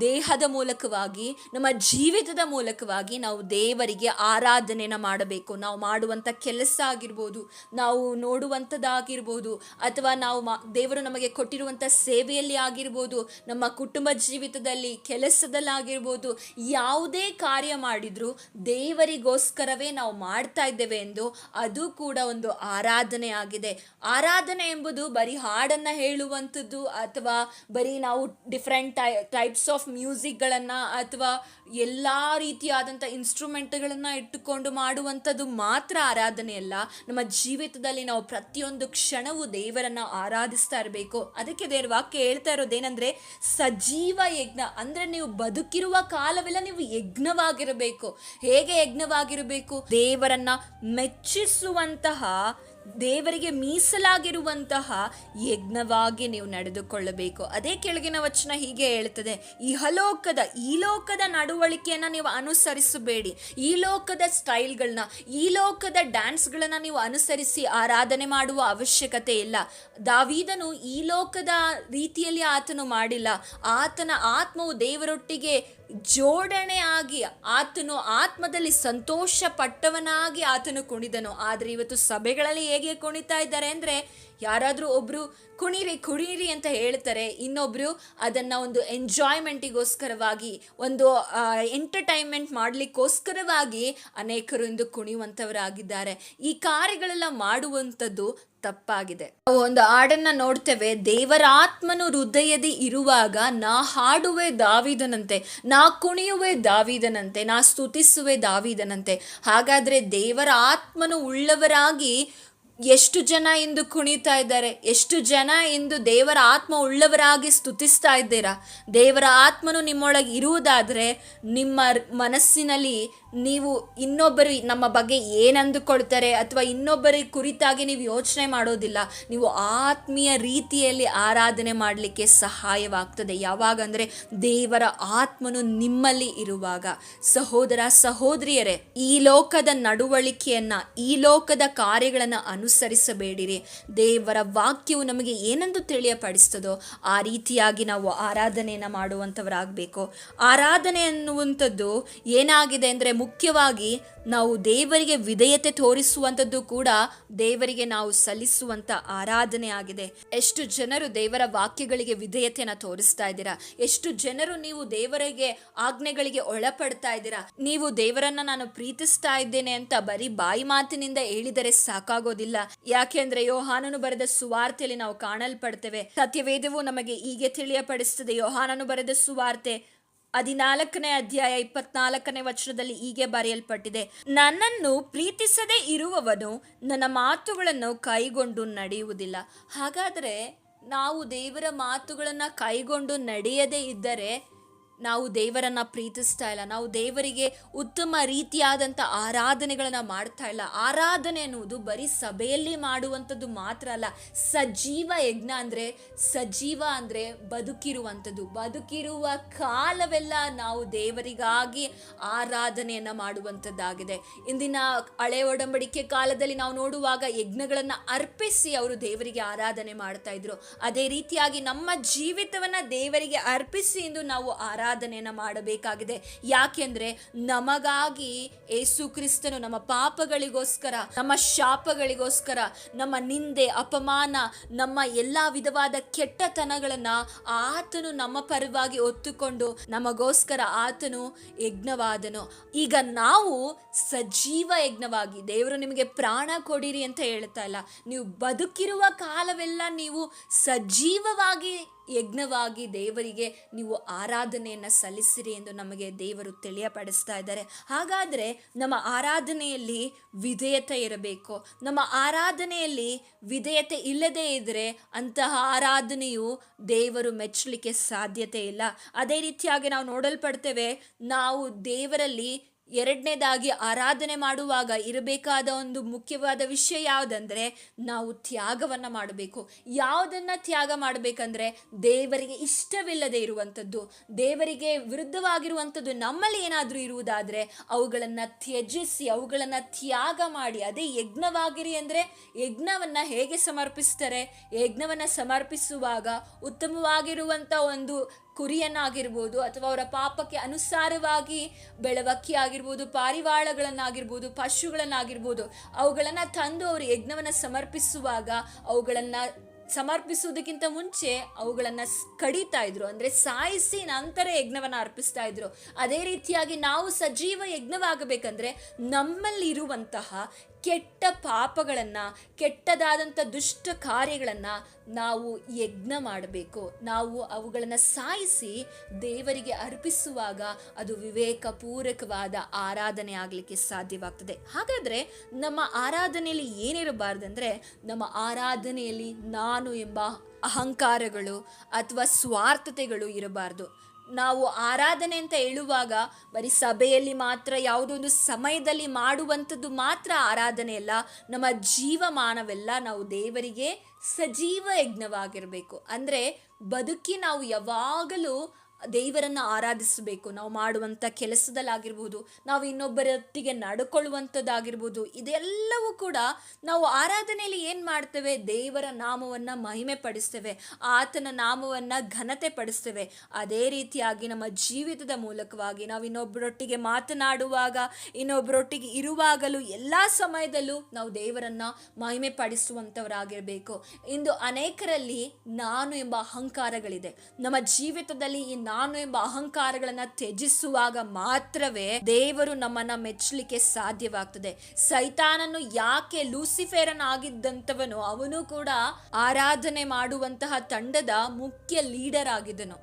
Speaker 1: ದೇಹದ ಮೂಲಕವಾಗಿ, ನಮ್ಮ ಜೀವಿತದ ಮೂಲಕವಾಗಿ ನಾವು ದೇವರಿಗೆ ಆರಾಧನೆನ ಮಾಡಬೇಕು. ನಾವು ಮಾಡುವಂಥ ಕೆಲಸ ಆಗಿರ್ಬೋದು, ನಾವು ನೋಡುವಂಥದ್ದಾಗಿರ್ಬೋದು ಅಥವಾ ನಾವು ಮಾ, ದೇವರು ನಮಗೆ ಕೊಟ್ಟಿರುವಂಥ ಸೇವೆಯಲ್ಲಿ ಆಗಿರ್ಬೋದು, ನಮ್ಮ ಕುಟುಂಬ ಜೀವಿತದಲ್ಲಿ ಕೆಲಸದಲ್ಲಾಗಿರ್ಬೋದು, ಯಾವುದೇ ಕಾರ್ಯ ಮಾಡಿದರೂ ದೇವರಿಗೋಸ್ಕರವೇ ನಾವು ಮಾಡ್ತಾ ಇದ್ದೇವೆ ಎಂದು ಅದು ಕೂಡ ಒಂದು ಆರಾಧನೆ ಆಗಿದೆ. ಆರಾಧನೆ ಎಂಬುದು ಬರೀ ಹಾಡನ್ನು ಹೇಳುವಂಥದ್ದು ಅಥವಾ ಬರೀ ನಾವು ಡಿಫ್ರೆಂಟ್ ಟೈ ಟೈಪ್ಸ್ ಆಫ್ ಮ್ಯೂಸಿಕ್ಗಳನ್ನು ಅಥವಾ ಎಲ್ಲ ರೀತಿಯಾದಂಥ ಇನ್ಸ್ಟ್ರೂಮೆಂಟ್ಗಳನ್ನು ಇಟ್ಟುಕೊಂಡು ಮಾಡುವಂಥದ್ದು ಮಾತ್ರ ಆರಾಧನೆ ಅಲ್ಲ ನಮ್ಮ ಜೀವಿತದಲ್ಲಿ ನಾವು ಪ್ರತಿಯೊಂದು ಕ್ಷಣವೂ ದೇವರನ್ನು ಆರಾಧಿಸ್ತಾ ಇರಬೇಕು. ಅದಕ್ಕೆ ದೇವರ ವಾಕ್ಯ ಹೇಳ್ತಾ ಇರೋದೇನೆಂದರೆ ಸಜೀವ ಯಜ್ಞ. ಅಂದರೆ ನೀವು ಬದುಕಿರುವ ಕಾಲವೆಲ್ಲ ನೀವು ಯಜ್ಞವಾಗಿರಬೇಕು. ಹೇಗೆ ಯಜ್ಞವಾಗಿರಬೇಕು? ದೇವರನ್ನ ಮೆಚ್ಚಿಸುವಂತಹ ದೇವರಿಗೆ ಮೀಸಲಾಗಿರುವಂತಹ ಯಜ್ಞವಾಗಿ ನೀವು ನಡೆದುಕೊಳ್ಳಬೇಕು. ಅದೇ ಕೆಳಗಿನ ವಚನ ಹೀಗೆ ಹೇಳ್ತದೆ ಇಹಲೋಕದ ಈ ಲೋಕದ ನಡವಳಿಕೆಯನ್ನು ನೀವು ಅನುಸರಿಸಬೇಡಿ. ಈ ಲೋಕದ ಸ್ಟೈಲ್ಗಳನ್ನ ಈ ಲೋಕದ ಡ್ಯಾನ್ಸ್ಗಳನ್ನ ನೀವು ಅನುಸರಿಸಿ ಆರಾಧನೆ ಮಾಡುವ ಅವಶ್ಯಕತೆ ಇಲ್ಲ. ದಾವೀದನು ಈ ಲೋಕದ ರೀತಿಯಲ್ಲಿ ಆತನು ಮಾಡಿಲ್ಲ. ಆತನ ಆತ್ಮವು ದೇವರೊಟ್ಟಿಗೆ ಜೋಡಣೆ ಆಗಿ ಆತನು ಆತ್ಮದಲ್ಲಿ ಸಂತೋಷ ಪಟ್ಟವನಾಗಿ ಆತನು ಕುಣಿದನು. ಆದರೆ ಇವತ್ತು ಸಭೆಗಳಲ್ಲಿ ಹೇಗೆ ಕುಣಿತಾ ಇದ್ದಾರೆ ಅಂದರೆ ಯಾರಾದರೂ ಒಬ್ಬರು ಕುಣಿರಿ ಕುಣಿರಿ ಅಂತ ಹೇಳ್ತಾರೆ ಇನ್ನೊಬ್ಬರು ಅದನ್ನು ಒಂದು ಎಂಜಾಯ್ಮೆಂಟಿಗೋಸ್ಕರವಾಗಿ ಒಂದು ಎಂಟರ್ಟೈನ್ಮೆಂಟ್ ಮಾಡಲಿಕ್ಕೋಸ್ಕರವಾಗಿ ಅನೇಕರು ಇಂದು ಕುಣಿಯುವಂಥವರಾಗಿದ್ದಾರೆ. ಈ ಕಾರ್ಯಗಳೆಲ್ಲ ಮಾಡುವಂಥದ್ದು ತಪ್ಪಾಗಿದೆ. ನಾವು ಒಂದು ಹಾಡನ್ನ ನೋಡ್ತೇವೆ, ದೇವರಾತ್ಮನು ಹೃದಯದಿ ಇರುವಾಗ ನಾ ಹಾಡುವೆ ದಾವಿದನಂತೆ, ನಾ ಕುಣಿಯುವೆ ದಾವಿದನಂತೆ, ನಾ ಸ್ತುತಿಸುವೆ ದಾವಿದನಂತೆ. ಹಾಗಾದ್ರೆ ದೇವರ ಆತ್ಮನು ಉಳ್ಳವರಾಗಿ ಎಷ್ಟು ಜನ ಇಂದು ಕುಣಿತಾ ಇದ್ದಾರೆ? ಎಷ್ಟು ಜನ ಇಂದು ದೇವರ ಆತ್ಮ ಉಳ್ಳವರಾಗಿ ಸ್ತುತಿಸ್ತಾ ಇದ್ದೀರಾ? ದೇವರ ಆತ್ಮನು ನಿಮ್ಮೊಳಗೆ ಇರುವುದಾದರೆ ನಿಮ್ಮ ಮನಸ್ಸಿನಲ್ಲಿ ನೀವು ಇನ್ನೊಬ್ಬರು ನಮ್ಮ ಬಗ್ಗೆ ಏನಂದುಕೊಳ್ತಾರೆ ಅಥವಾ ಇನ್ನೊಬ್ಬರ ಕುರಿತಾಗಿ ನೀವು ಯೋಚನೆ ಮಾಡೋದಿಲ್ಲ, ನೀವು ಆತ್ಮೀಯ ರೀತಿಯಲ್ಲಿ ಆರಾಧನೆ ಮಾಡಲಿಕ್ಕೆ ಸಹಾಯವಾಗ್ತದೆ. ಯಾವಾಗಂದರೆ ದೇವರ ಆತ್ಮನು ನಿಮ್ಮಲ್ಲಿ ಇರುವಾಗ. ಸಹೋದರ, ಸಹೋದರಿಯರೇ, ಈ ಲೋಕದ ನಡವಳಿಕೆಯನ್ನು, ಈ ಲೋಕದ ಕಾರ್ಯಗಳನ್ನು ಅನುಸರಿಸಬೇಡಿರಿ. ದೇವರ ವಾಕ್ಯವು ನಮಗೆ ಏನೆಂದು ತಿಳಿಯಪಡಿಸ್ತದೋ, ಆ ರೀತಿಯಾಗಿ ನಾವು ಆರಾಧನೆಯನ್ನು ಮಾಡುವಂಥವರಾಗಬೇಕು ಆರಾಧನೆ ಅನ್ನುವಂಥದ್ದು ಏನಾಗಿದೆ ಅಂದರೆ ಮುಖ್ಯವಾಗಿ ನಾವು ದೇವರಿಗೆ ವಿಧೇಯತೆ ತೋರಿಸುವಂಥದ್ದು ಕೂಡ ದೇವರಿಗೆ ನಾವು ಸಲ್ಲಿಸುವಂಥ ಆರಾಧನೆ ಆಗಿದೆ. ಎಷ್ಟು ಜನರು ದೇವರ ವಾಕ್ಯಗಳಿಗೆ ವಿಧೇಯತೆಯನ್ನು ತೋರಿಸ್ತಾ ಇದ್ದೀರಾ? ಎಷ್ಟು ಜನರು ನೀವು ದೇವರಿಗೆ ಆಜ್ಞೆಗಳಿಗೆ ಒಳಪಡ್ತಾ ಇದ್ದೀರಾ? ನೀವು ದೇವರನ್ನ ನಾನು ಪ್ರೀತಿಸ್ತಾ ಇದ್ದೇನೆ ಅಂತ ಬರೀ ಬಾಯಿ ಮಾತಿನಿಂದ ಹೇಳಿದರೆ ಸಾಕಾಗೋದಿಲ್ಲ. ಯಾಕೆಂದ್ರೆ ಯೋಹಾನನು ಬರೆದ ಸುವಾರ್ತೆಯಲ್ಲಿ ನಾವು ಕಾಣಲ್ಪಡ್ತೇವೆ. ಸತ್ಯವೇದವು ನಮಗೆ ಹೀಗೆ ತಿಳಿಯಪಡಿಸುತ್ತದೆ ಯೋಹಾನನು ಬರೆದ ಸುವಾರ್ತೆ ಹದಿನಾಲ್ಕನೇ ಅಧ್ಯಾಯ ಇಪ್ಪತ್ನಾಲ್ಕನೇ ವಚನದಲ್ಲಿ ಹೀಗೆ ಬರೆಯಲ್ಪಟ್ಟಿದೆ. ನನ್ನನ್ನು ಪ್ರೀತಿಸದೆ ಇರುವವನು ನನ್ನ ಮಾತುಗಳನ್ನು ಕೈಗೊಂಡು ನಡೆಯುವುದಿಲ್ಲ. ಹಾಗಾದರೆ ನಾವು ದೇವರ ಮಾತುಗಳನ್ನು ಕೈಗೊಂಡು ನಡೆಯದೇ ಇದ್ದರೆ ನಾವು ದೇವರನ್ನ ಪ್ರೀತಿಸ್ತಾ ಇಲ್ಲ. ನಾವು ದೇವರಿಗೆ ಉತ್ತಮ ರೀತಿಯಾದಂಥ ಆರಾಧನೆಗಳನ್ನು ಮಾಡ್ತಾ ಇಲ್ಲ. ಆರಾಧನೆ ಅನ್ನುವುದು ಬರೀ ಸಭೆಯಲ್ಲಿ ಮಾಡುವಂಥದ್ದು ಮಾತ್ರ ಅಲ್ಲ, ಸಜೀವ ಯಜ್ಞ ಅಂದರೆ ಸಜೀವ ಅಂದರೆ ಬದುಕಿರುವಂಥದ್ದು. ಬದುಕಿರುವ ಕಾಲವೆಲ್ಲ ನಾವು ದೇವರಿಗಾಗಿ ಆರಾಧನೆಯನ್ನು ಮಾಡುವಂಥದ್ದಾಗಿದೆ. ಇಂದಿನ ಹಳೆ ಒಡಂಬಡಿಕೆ ಕಾಲದಲ್ಲಿ ನಾವು ನೋಡುವಾಗ ಯಜ್ಞಗಳನ್ನು ಅರ್ಪಿಸಿ ಅವರು ದೇವರಿಗೆ ಆರಾಧನೆ ಮಾಡ್ತಾ ಇದ್ರು. ಅದೇ ರೀತಿಯಾಗಿ ನಮ್ಮ ಜೀವಿತವನ್ನ ದೇವರಿಗೆ ಅರ್ಪಿಸಿ ಎಂದು ನಾವು ಆರಾಧನೆಯನ್ನ ಮಾಡಬೇಕಾಗಿದೆ. ಯಾಕೆಂದ್ರೆ ನಮಗಾಗಿ ಏಸು ಕ್ರಿಸ್ತನು ನಮ್ಮ ಪಾಪಗಳಿಗೋಸ್ಕರ, ನಮ್ಮ ಶಾಪಗಳಿಗೋಸ್ಕರ, ನಮ್ಮ ನಿಂದೆ, ಅಪಮಾನ, ನಮ್ಮ ಎಲ್ಲ ವಿಧವಾದ ಕೆಟ್ಟತನಗಳನ್ನ ಆತನು ನಮ್ಮ ಪರವಾಗಿ ಒತ್ತುಕೊಂಡು ನಮಗೋಸ್ಕರ ಆತನು ಯಜ್ಞವಾದನು. ಈಗ ನಾವು ಸಜೀವ ಯಜ್ಞವಾಗಿ ದೇವರು ನಿಮಗೆ ಪ್ರಾಣ ಕೊಡಿರಿ ಅಂತ ಹೇಳ್ತಾ ಇಲ್ಲ. ನೀವು ಬದುಕಿರುವ ಕಾಲವೆಲ್ಲ ನೀವು ಸಜೀವವಾಗಿ ಯಜ್ಞವಾಗಿ ದೇವರಿಗೆ ನೀವು ಆರಾಧನೆಯನ್ನು ಸಲ್ಲಿಸಿರಿ ಎಂದು ನಮಗೆ ದೇವರು ತಿಳಿಯಪಡಿಸ್ತಾ ಇದ್ದಾರೆ. ಹಾಗಾದರೆ ನಮ್ಮ ಆರಾಧನೆಯಲ್ಲಿ ವಿಧೇಯತೆ ಇರಬೇಕು. ನಮ್ಮ ಆರಾಧನೆಯಲ್ಲಿ ವಿಧೇಯತೆ ಇಲ್ಲದೇ ಇದ್ದರೆ ಅಂತಹ ಆರಾಧನೆಯು ದೇವರು ಮೆಚ್ಚಲಿಕ್ಕೆ ಸಾಧ್ಯತೆ ಇಲ್ಲ. ಅದೇ ರೀತಿಯಾಗಿ ನಾವು ನೋಡಲ್ಪಡ್ತೇವೆ, ನಾವು ದೇವರಲ್ಲಿ ಎರಡನೇದಾಗಿ ಆರಾಧನೆ ಮಾಡುವಾಗ ಇರಬೇಕಾದ ಒಂದು ಮುಖ್ಯವಾದ ವಿಷಯ ಯಾವುದಂದ್ರೆ ನಾವು ತ್ಯಾಗವನ್ನು ಮಾಡಬೇಕು. ಯಾವುದನ್ನ ತ್ಯಾಗ ಮಾಡಬೇಕಂದ್ರೆ ದೇವರಿಗೆ ಇಷ್ಟವಿಲ್ಲದೆ ಇರುವಂಥದ್ದು, ದೇವರಿಗೆ ವಿರುದ್ಧವಾಗಿರುವಂಥದ್ದು ನಮ್ಮಲ್ಲಿ ಏನಾದರೂ ಇರುವುದಾದರೆ ಅವುಗಳನ್ನು ತ್ಯಜಿಸಿ, ಅವುಗಳನ್ನು ತ್ಯಾಗ ಮಾಡಿ, ಅದೇ ಯಜ್ಞವಾಗಿರಿ ಅಂದರೆ ಯಜ್ಞವನ್ನು ಹೇಗೆ ಸಮರ್ಪಿಸ್ತಾರೆ? ಯಜ್ಞವನ್ನು ಸಮರ್ಪಿಸುವಾಗ ಉತ್ತಮವಾಗಿರುವಂಥ ಒಂದು ಕುರಿಯನ್ನಾಗಿರ್ಬೋದು ಅಥವಾ ಅವರ ಪಾಪಕ್ಕೆ ಅನುಸಾರವಾಗಿ ಬೆಳವಕ್ಕಿ ಆಗಿರ್ಬೋದು ಪಾರಿವಾಳಗಳನ್ನಾಗಿರ್ಬೋದು, ಪಶುಗಳನ್ನಾಗಿರ್ಬೋದು, ಅವುಗಳನ್ನು ತಂದು ಅವರು ಯಜ್ಞವನ್ನು ಸಮರ್ಪಿಸುವಾಗ ಅವುಗಳನ್ನು ಸಮರ್ಪಿಸುವುದಕ್ಕಿಂತ ಮುಂಚೆ ಅವುಗಳನ್ನು ಕಡಿತಾ ಇದ್ರು. ಅಂದರೆ ಸಾಯಿಸಿ ನಂತರ ಯಜ್ಞವನ್ನು ಅರ್ಪಿಸ್ತಾ ಇದ್ರು. ಅದೇ ರೀತಿಯಾಗಿ ನಾವು ಸಜೀವ ಯಜ್ಞವಾಗಬೇಕಂದ್ರೆ ನಮ್ಮಲ್ಲಿರುವಂತಹ ಕೆಟ್ಟ ಪಾಪಗಳನ್ನು ಕೆಟ್ಟದಾದಂಥ ದುಷ್ಟ ಕಾರ್ಯಗಳನ್ನು ನಾವು ಯಜ್ಞ ಮಾಡಬೇಕು. ನಾವು ಅವುಗಳನ್ನು ಸಾಯಿಸಿ ದೇವರಿಗೆ ಅರ್ಪಿಸುವಾಗ ಅದು ವಿವೇಕಪೂರಕವಾದ ಆರಾಧನೆ ಆಗಲಿಕ್ಕೆ ಸಾಧ್ಯವಾಗ್ತದೆ. ಹಾಗಾದರೆ ನಮ್ಮ ಆರಾಧನೆಯಲ್ಲಿ ಏನಿರಬಾರ್ದಂದರೆ ನಮ್ಮ ಆರಾಧನೆಯಲ್ಲಿ ನಾನು ಎಂಬ ಅಹಂಕಾರಗಳು ಅಥವಾ ಸ್ವಾರ್ಥತೆಗಳು ಇರಬಾರ್ದು. ನಾವು ಆರಾಧನೆ ಅಂತ ಹೇಳುವಾಗ ಬರೀ ಸಭೆಯಲ್ಲಿ ಮಾತ್ರ ಯಾವುದೋ ಒಂದು ಸಮಯದಲ್ಲಿ ಮಾಡುವಂಥದ್ದು ಮಾತ್ರ ಆರಾಧನೆ ಅಲ್ಲ. ನಮ್ಮ ಜೀವಮಾನವೆಲ್ಲ ನಾವು ದೇವರಿಗೆ ಸಜೀವ ಯಜ್ಞವಾಗಿರಬೇಕು. ಅಂದರೆ ಬದುಕಿ ನಾವು ಯಾವಾಗಲೂ ದೇವರನ್ನು ಆರಾಧಿಸಬೇಕು. ನಾವು ಮಾಡುವಂಥ ಕೆಲಸದಲ್ಲಾಗಿರ್ಬೋದು, ನಾವು ಇನ್ನೊಬ್ಬರೊಟ್ಟಿಗೆ ನಡ್ಕೊಳ್ಳುವಂಥದ್ದಾಗಿರ್ಬೋದು ಇದೆಲ್ಲವೂ ಕೂಡ ನಾವು ಆರಾಧನೆಯಲ್ಲಿ ಏನು ಮಾಡ್ತೇವೆ? ದೇವರ ನಾಮವನ್ನು ಮಹಿಮೆ ಪಡಿಸ್ತೇವೆ ಆತನ ನಾಮವನ್ನು ಘನತೆ ಪಡಿಸ್ತೇವೆ ಅದೇ ರೀತಿಯಾಗಿ ನಮ್ಮ ಜೀವಿತದ ಮೂಲಕವಾಗಿ ನಾವು ಇನ್ನೊಬ್ಬರೊಟ್ಟಿಗೆ ಮಾತನಾಡುವಾಗ, ಇನ್ನೊಬ್ಬರೊಟ್ಟಿಗೆ ಇರುವಾಗಲೂ ಎಲ್ಲ ಸಮಯದಲ್ಲೂ ನಾವು ದೇವರನ್ನು ಮಹಿಮೆ ಪಡಿಸುವಂಥವರಾಗಿರಬೇಕು ಇಂದು ಅನೇಕರಲ್ಲಿ ನಾನು ಎಂಬ ಅಹಂಕಾರಗಳಿದೆ. ನಮ್ಮ ಜೀವಿತದಲ್ಲಿ ಈ ನಾನು ಎಂಬ ಅಹಂಕಾರಗಳನ್ನ ತ್ಯಜಿಸುವಾಗ ಮಾತ್ರವೇ ದೇವರು ನಮ್ಮನ್ನ ಮೆಚ್ಚಲಿಕ್ಕೆ ಸಾಧ್ಯವಾಗ್ತದೆ. ಸೈತಾನನು ಯಾಕೆ ಲೂಸಿಫೇರನ್ ಆಗಿದ್ದಂಥವನು ಅವನು ಕೂಡ ಆರಾಧನೆ ಮಾಡುವಂತಹ ತಂಡದ ಮುಖ್ಯ ಲೀಡರ್ ಆಗಿದ್ದನು.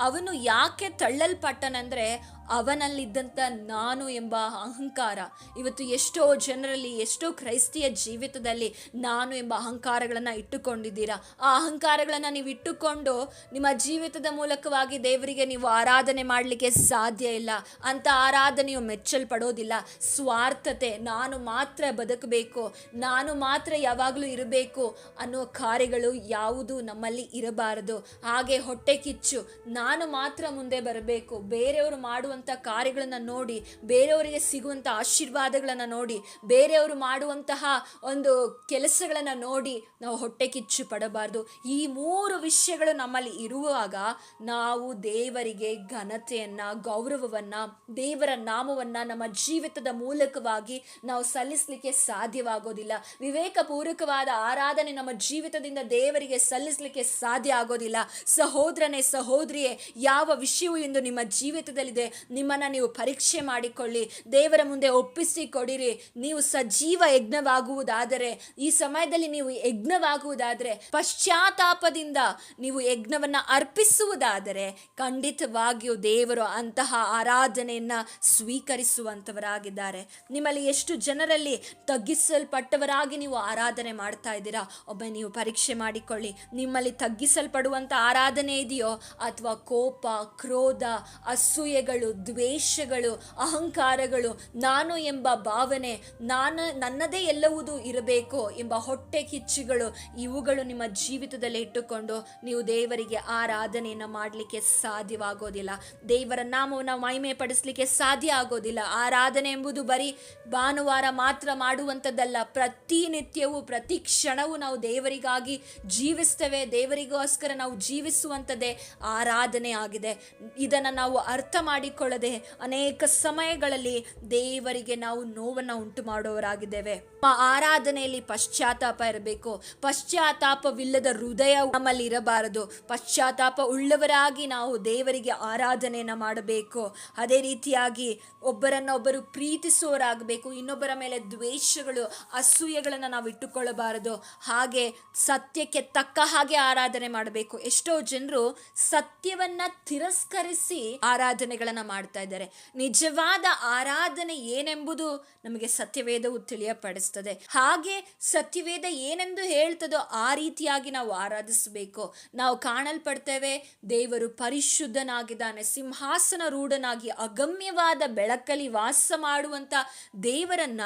Speaker 1: ಅವನು ಯಾಕೆ ತಳ್ಳಲ್ಪಟ್ಟನಂದ್ರೆ ಅವನಲ್ಲಿದ್ದಂಥ ನಾನು ಎಂಬ ಅಹಂಕಾರ, ಇವತ್ತು ಎಷ್ಟೋ ಜನರಲ್ಲಿ, ಎಷ್ಟೋ ಕ್ರೈಸ್ತಿಯ ಜೀವಿತದಲ್ಲಿ ನಾನು ಎಂಬ ಅಹಂಕಾರಗಳನ್ನು ಇಟ್ಟುಕೊಂಡಿದ್ದೀರಾ? ಆ ಅಹಂಕಾರಗಳನ್ನು ನೀವು ಇಟ್ಟುಕೊಂಡು ನಿಮ್ಮ ಜೀವಿತದ ಮೂಲಕವಾಗಿ ದೇವರಿಗೆ ನೀವು ಆರಾಧನೆ ಮಾಡಲಿಕ್ಕೆ ಸಾಧ್ಯ ಇಲ್ಲ. ಅಂತ ಆರಾಧನೆಯು ಮೆಚ್ಚಲ್ಪಡೋದಿಲ್ಲ. ಸ್ವಾರ್ಥತೆ, ನಾನು ಮಾತ್ರ ಬದುಕಬೇಕು, ನಾನು ಮಾತ್ರ ಯಾವಾಗಲೂ ಇರಬೇಕು ಅನ್ನೋ ಕಾರ್ಯಗಳು ಯಾವುದು ನಮ್ಮಲ್ಲಿ ಇರಬಾರದು. ಹಾಗೆ ಹೊಟ್ಟೆ ಕಿಚ್ಚು, ನಾನು ಮಾತ್ರ ಮುಂದೆ ಬರಬೇಕು. ಬೇರೆಯವರು ಮಾಡುವಂಥ ಕಾರ್ಯಗಳನ್ನು ನೋಡಿ, ಬೇರೆಯವರಿಗೆ ಸಿಗುವಂಥ ಆಶೀರ್ವಾದಗಳನ್ನು ನೋಡಿ, ಬೇರೆಯವರು ಮಾಡುವಂತಹ ಒಂದು ಕೆಲಸಗಳನ್ನು ನೋಡಿ ನಾವು ಹೊಟ್ಟೆ ಕಿಚ್ಚು ಪಡಬಾರ್ದು. ಈ ಮೂರು ವಿಷಯಗಳು ನಮ್ಮಲ್ಲಿ ಇರುವಾಗ ನಾವು ದೇವರಿಗೆ ಘನತೆಯನ್ನು, ಗೌರವವನ್ನು, ದೇವರ ನಾಮವನ್ನು ನಮ್ಮ ಜೀವಿತದ ಮೂಲಕವಾಗಿ ನಾವು ಸಲ್ಲಿಸಲಿಕ್ಕೆ ಸಾಧ್ಯವಾಗೋದಿಲ್ಲ. ವಿವೇಕಪೂರ್ವಕವಾದ ಆರಾಧನೆ ನಮ್ಮ ಜೀವಿತದಿಂದ ದೇವರಿಗೆ ಸಲ್ಲಿಸಲಿಕ್ಕೆ ಸಾಧ್ಯ ಆಗೋದಿಲ್ಲ. ಸಹೋದರನೇ, ಸಹೋದರಿಯೇ, ಯಾವ ವಿಷಯವು ಎಂದು ನಿಮ್ಮ ಜೀವಿತದಲ್ಲಿದೆ? ನಿಮ್ಮನ್ನು ನೀವು ಪರೀಕ್ಷೆ ಮಾಡಿಕೊಳ್ಳಿ, ದೇವರ ಮುಂದೆ ಒಪ್ಪಿಸಿ ಕೊಡಿರಿ. ನೀವು ಸಜೀವ ಯಜ್ಞವಾಗುವುದಾದರೆ, ಈ ಸಮಯದಲ್ಲಿ ನೀವು ಯಜ್ಞವಾಗುವುದಾದರೆ, ಪಶ್ಚಾತ್ತಾಪದಿಂದ ನೀವು ಯಜ್ಞವನ್ನು ಅರ್ಪಿಸುವುದಾದರೆ, ಖಂಡಿತವಾಗಿಯೂ ದೇವರು ಅಂತಹ ಆರಾಧನೆಯನ್ನ ಸ್ವೀಕರಿಸುವಂಥವರಾಗಿದ್ದಾರೆ ನಿಮ್ಮಲ್ಲಿ ಎಷ್ಟು ಜನರಲ್ಲಿ ತಗ್ಗಿಸಲ್ಪಟ್ಟವರಾಗಿ ನೀವು ಆರಾಧನೆ ಮಾಡ್ತಾ ಇದ್ದೀರಾ? ಒಬ್ಬ ನೀವು ಪರೀಕ್ಷೆ ಮಾಡಿಕೊಳ್ಳಿ. ನಿಮ್ಮಲ್ಲಿ ತಗ್ಗಿಸಲ್ಪಡುವಂಥ ಆರಾಧನೆ ಇದೆಯೋ? ಅಥವಾ ಕೋಪ, ಕ್ರೋಧ, ಅಸೂಯೆಗಳು ದ್ವೇಷಗಳು, ಅಹಂಕಾರಗಳು, ನಾನು ಎಂಬ ಭಾವನೆ, ನಾನು ನನ್ನದೇ ಎಲ್ಲವುದು ಇರಬೇಕು ಎಂಬ ಹೊಟ್ಟೆ ಕಿಚ್ಚುಗಳು, ಇವುಗಳು ನಿಮ್ಮ ಜೀವಿತದಲ್ಲಿ ಇಟ್ಟುಕೊಂಡು ನೀವು ದೇವರಿಗೆ ಆರಾಧನೆಯನ್ನು ಮಾಡಲಿಕ್ಕೆ ಸಾಧ್ಯವಾಗೋದಿಲ್ಲ. ದೇವರ ನಾಮವನ್ನು ಮಹಿಮೆ ಪಡಿಸಲಿಕ್ಕೆ ಸಾಧ್ಯ ಆಗೋದಿಲ್ಲ. ಆರಾಧನೆ ಎಂಬುದು ಬರೀ ಭಾನುವಾರ ಮಾತ್ರ ಮಾಡುವಂಥದ್ದಲ್ಲ. ಪ್ರತಿನಿತ್ಯವೂ, ಪ್ರತಿ ಕ್ಷಣವೂ ನಾವು ದೇವರಿಗಾಗಿ ಜೀವಿಸ್ತೇವೆ. ದೇವರಿಗೋಸ್ಕರ ನಾವು ಜೀವಿಸುವಂಥದ್ದೇ ಆರಾಧನೆ ಆಗಿದೆ. ಇದನ್ನು ನಾವು ಅರ್ಥ ಮಾಡಿಕೊಳ್ಳದೆ ಅನೇಕ ಸಮಯಗಳಲ್ಲಿ ದೇವರಿಗೆ ನಾವು ನೋವನ್ನು ಉಂಟು ನಮ್ಮ ಆರಾಧನೆಯಲ್ಲಿ ಪಶ್ಚಾತ್ತಾಪ ಇರಬೇಕು. ಪಶ್ಚಾತ್ತಾಪವಿಲ್ಲದ ಹೃದಯ ನಮ್ಮಲ್ಲಿ ಇರಬಾರದು. ಪಶ್ಚಾತ್ತಾಪ ಉಳ್ಳವರಾಗಿ ನಾವು ದೇವರಿಗೆ ಆರಾಧನೆಯನ್ನು ಮಾಡಬೇಕು. ಅದೇ ರೀತಿಯಾಗಿ ಒಬ್ಬರನ್ನೊಬ್ಬರು ಪ್ರೀತಿಸುವವರಾಗಬೇಕು. ಇನ್ನೊಬ್ಬರ ಮೇಲೆ ದ್ವೇಷಗಳು, ಅಸೂಯೆಗಳನ್ನು ನಾವು ಇಟ್ಟುಕೊಳ್ಳಬಾರದು. ಹಾಗೆ ಸತ್ಯಕ್ಕೆ ತಕ್ಕ ಹಾಗೆ ಆರಾಧನೆ ಮಾಡಬೇಕು. ಎಷ್ಟೋ ಜನರು ಸತ್ಯವನ್ನ ತಿರಸ್ಕರಿಸಿ ಆರಾಧನೆಗಳನ್ನ ಮಾಡ್ತಾ ಇದ್ದಾರೆ. ನಿಜವಾದ ಆರಾಧನೆ ಏನೆಂಬುದು ನಮಗೆ ಸತ್ಯವೇದವು ತಿಳಿಯಪಡಿಸ್ತದೆ. ಹಾಗೆ ಸತ್ಯವೇದ ಏನೆಂದು ಹೇಳ್ತದೋ ಆ ರೀತಿಯಾಗಿ ನಾವು ಆರಾಧಿಸಬೇಕು. ನಾವು ಕಾಣಲ್ಪಡ್ತೇವೆ ದೇವರು ಪರಿಶುದ್ಧನಾಗಿದ್ದಾನೆ, ಸಿಂಹಾಸನ ರೂಢನಾಗಿ ಅಗಮ್ಯವಾದ ಬೆಳಕಲ್ಲಿ ವಾಸ ಮಾಡುವಂತ ದೇವರನ್ನ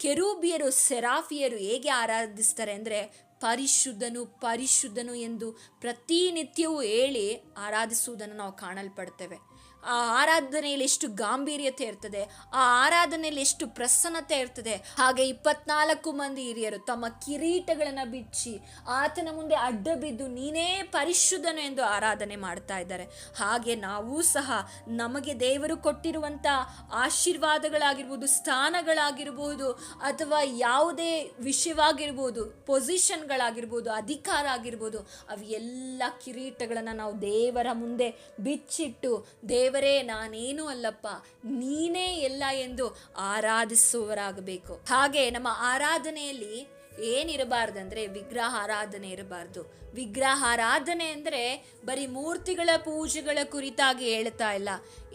Speaker 1: ಕೆರೂಬಿಯರು, ಸೆರಾಫಿಯರು ಹೇಗೆ ಆರಾಧಿಸ್ತಾರೆ ಅಂದರೆ ಪರಿಶುದ್ಧನು ಪರಿಶುದ್ಧನು ಎಂದು ಪ್ರತಿನಿತ್ಯವೂ ಹೇಳಿ ಆರಾಧಿಸುವುದನ್ನು ನಾವು ಕಾಣಲ್ಪಡ್ತೇವೆ. ಆ ಆರಾಧನೆಯಲ್ಲಿ ಎಷ್ಟು ಗಾಂಭೀರ್ಯತೆ ಇರ್ತದೆ, ಆ ಆರಾಧನೆಯಲ್ಲಿ ಎಷ್ಟು ಪ್ರಸನ್ನತೆ ಇರ್ತದೆ. ಹಾಗೆ ಇಪ್ಪತ್ನಾಲ್ಕು ಮಂದಿ ಹಿರಿಯರು ತಮ್ಮ ಕಿರೀಟಗಳನ್ನು ಬಿಚ್ಚಿ ಆತನ ಮುಂದೆ ಅಡ್ಡ ಬಿದ್ದು ನೀನೇ ಪರಿಶುದ್ಧನು ಎಂದು ಆರಾಧನೆ ಮಾಡ್ತಾ ಇದ್ದಾರೆ. ಹಾಗೆ ನಾವು ಸಹ ನಮಗೆ ದೇವರು ಕೊಟ್ಟಿರುವಂಥ ಆಶೀರ್ವಾದಗಳಾಗಿರ್ಬೋದು, ಸ್ಥಾನಗಳಾಗಿರ್ಬೋದು, ಅಥವಾ ಯಾವುದೇ ವಿಷಯವಾಗಿರ್ಬೋದು, ಪೊಸಿಷನ್ಗಳಾಗಿರ್ಬೋದು, ಅಧಿಕಾರ ಆಗಿರ್ಬೋದು ಅವೆಲ್ಲ ಕಿರೀಟಗಳನ್ನು ನಾವು ದೇವರ ಮುಂದೆ ಬಿಚ್ಚಿಟ್ಟು ದೇವರೇ ನಾನೇನು ಅಲ್ಲಪ್ಪ ನೀನೇ ಎಲ್ಲ ಎಂದು ಆರಾಧಿಸುವರಾಗಬೇಕು ಹಾಗೆ ನಮ್ಮ ಆರಾಧನೆಯಲ್ಲಿ ಏನಿರಬಾರ್ದಂದ್ರೆ ವಿಗ್ರಹ ಆರಾಧನೆ ಇರಬಾರ್ದು. ವಿಗ್ರಹಾರಾಧನೆ ಅಂದರೆ ಬರೀ ಮೂರ್ತಿಗಳ ಪೂಜೆಗಳ ಕುರಿತಾಗಿ ಹೇಳ್ತಾ ಇಲ್ಲ.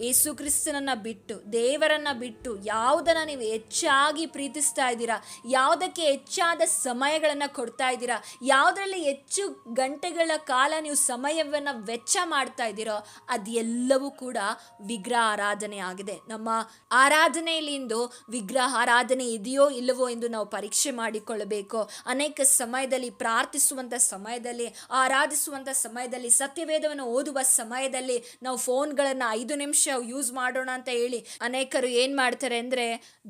Speaker 1: ಯೇಸು ಕ್ರಿಸ್ತನನ್ನು ಬಿಟ್ಟು, ದೇವರನ್ನು ಬಿಟ್ಟು ಯಾವುದನ್ನು ನೀವು ಹೆಚ್ಚಾಗಿ ಪ್ರೀತಿಸ್ತಾ ಇದ್ದೀರಾ, ಯಾವುದಕ್ಕೆ ಹೆಚ್ಚಾದ ಸಮಯಗಳನ್ನು ಕೊಡ್ತಾ ಇದ್ದೀರಾ, ಯಾವುದರಲ್ಲಿ ಹೆಚ್ಚು ಗಂಟೆಗಳ ಕಾಲ ನೀವು ಸಮಯವನ್ನು ವೆಚ್ಚ ಮಾಡ್ತಾ ಇದ್ದೀರೋ ಅದೆಲ್ಲವೂ ಕೂಡ ವಿಗ್ರಹ ಆರಾಧನೆ ಆಗಿದೆ. ನಮ್ಮ ಆರಾಧನೆಯಲ್ಲಿ ಇಂದು ವಿಗ್ರಹ ಆರಾಧನೆ ಇದೆಯೋ ಇಲ್ಲವೋ ಎಂದು ನಾವು ಪರೀಕ್ಷೆ ಮಾಡಿಕೊಳ್ಳಬೇಕು.
Speaker 2: ಅನೇಕ ಸಮಯದಲ್ಲಿ ಪ್ರಾರ್ಥಿಸುವಂಥ ಸಮಯದಲ್ಲಿ ಆರಾಧಿಸುವಂಥ ಸಮಯದಲ್ಲಿ, ಸತ್ಯವೇದವನ್ನು ಓದುವ ಸಮಯದಲ್ಲಿ ನಾವು ಫೋನ್ಗಳನ್ನು ಐದು ನಿಮಿಷ ಯೂಸ್ ಮಾಡೋಣ ಅಂತ ಹೇಳಿ ಅನೇಕರು ಏನು ಮಾಡ್ತಾರೆ ಅಂದರೆ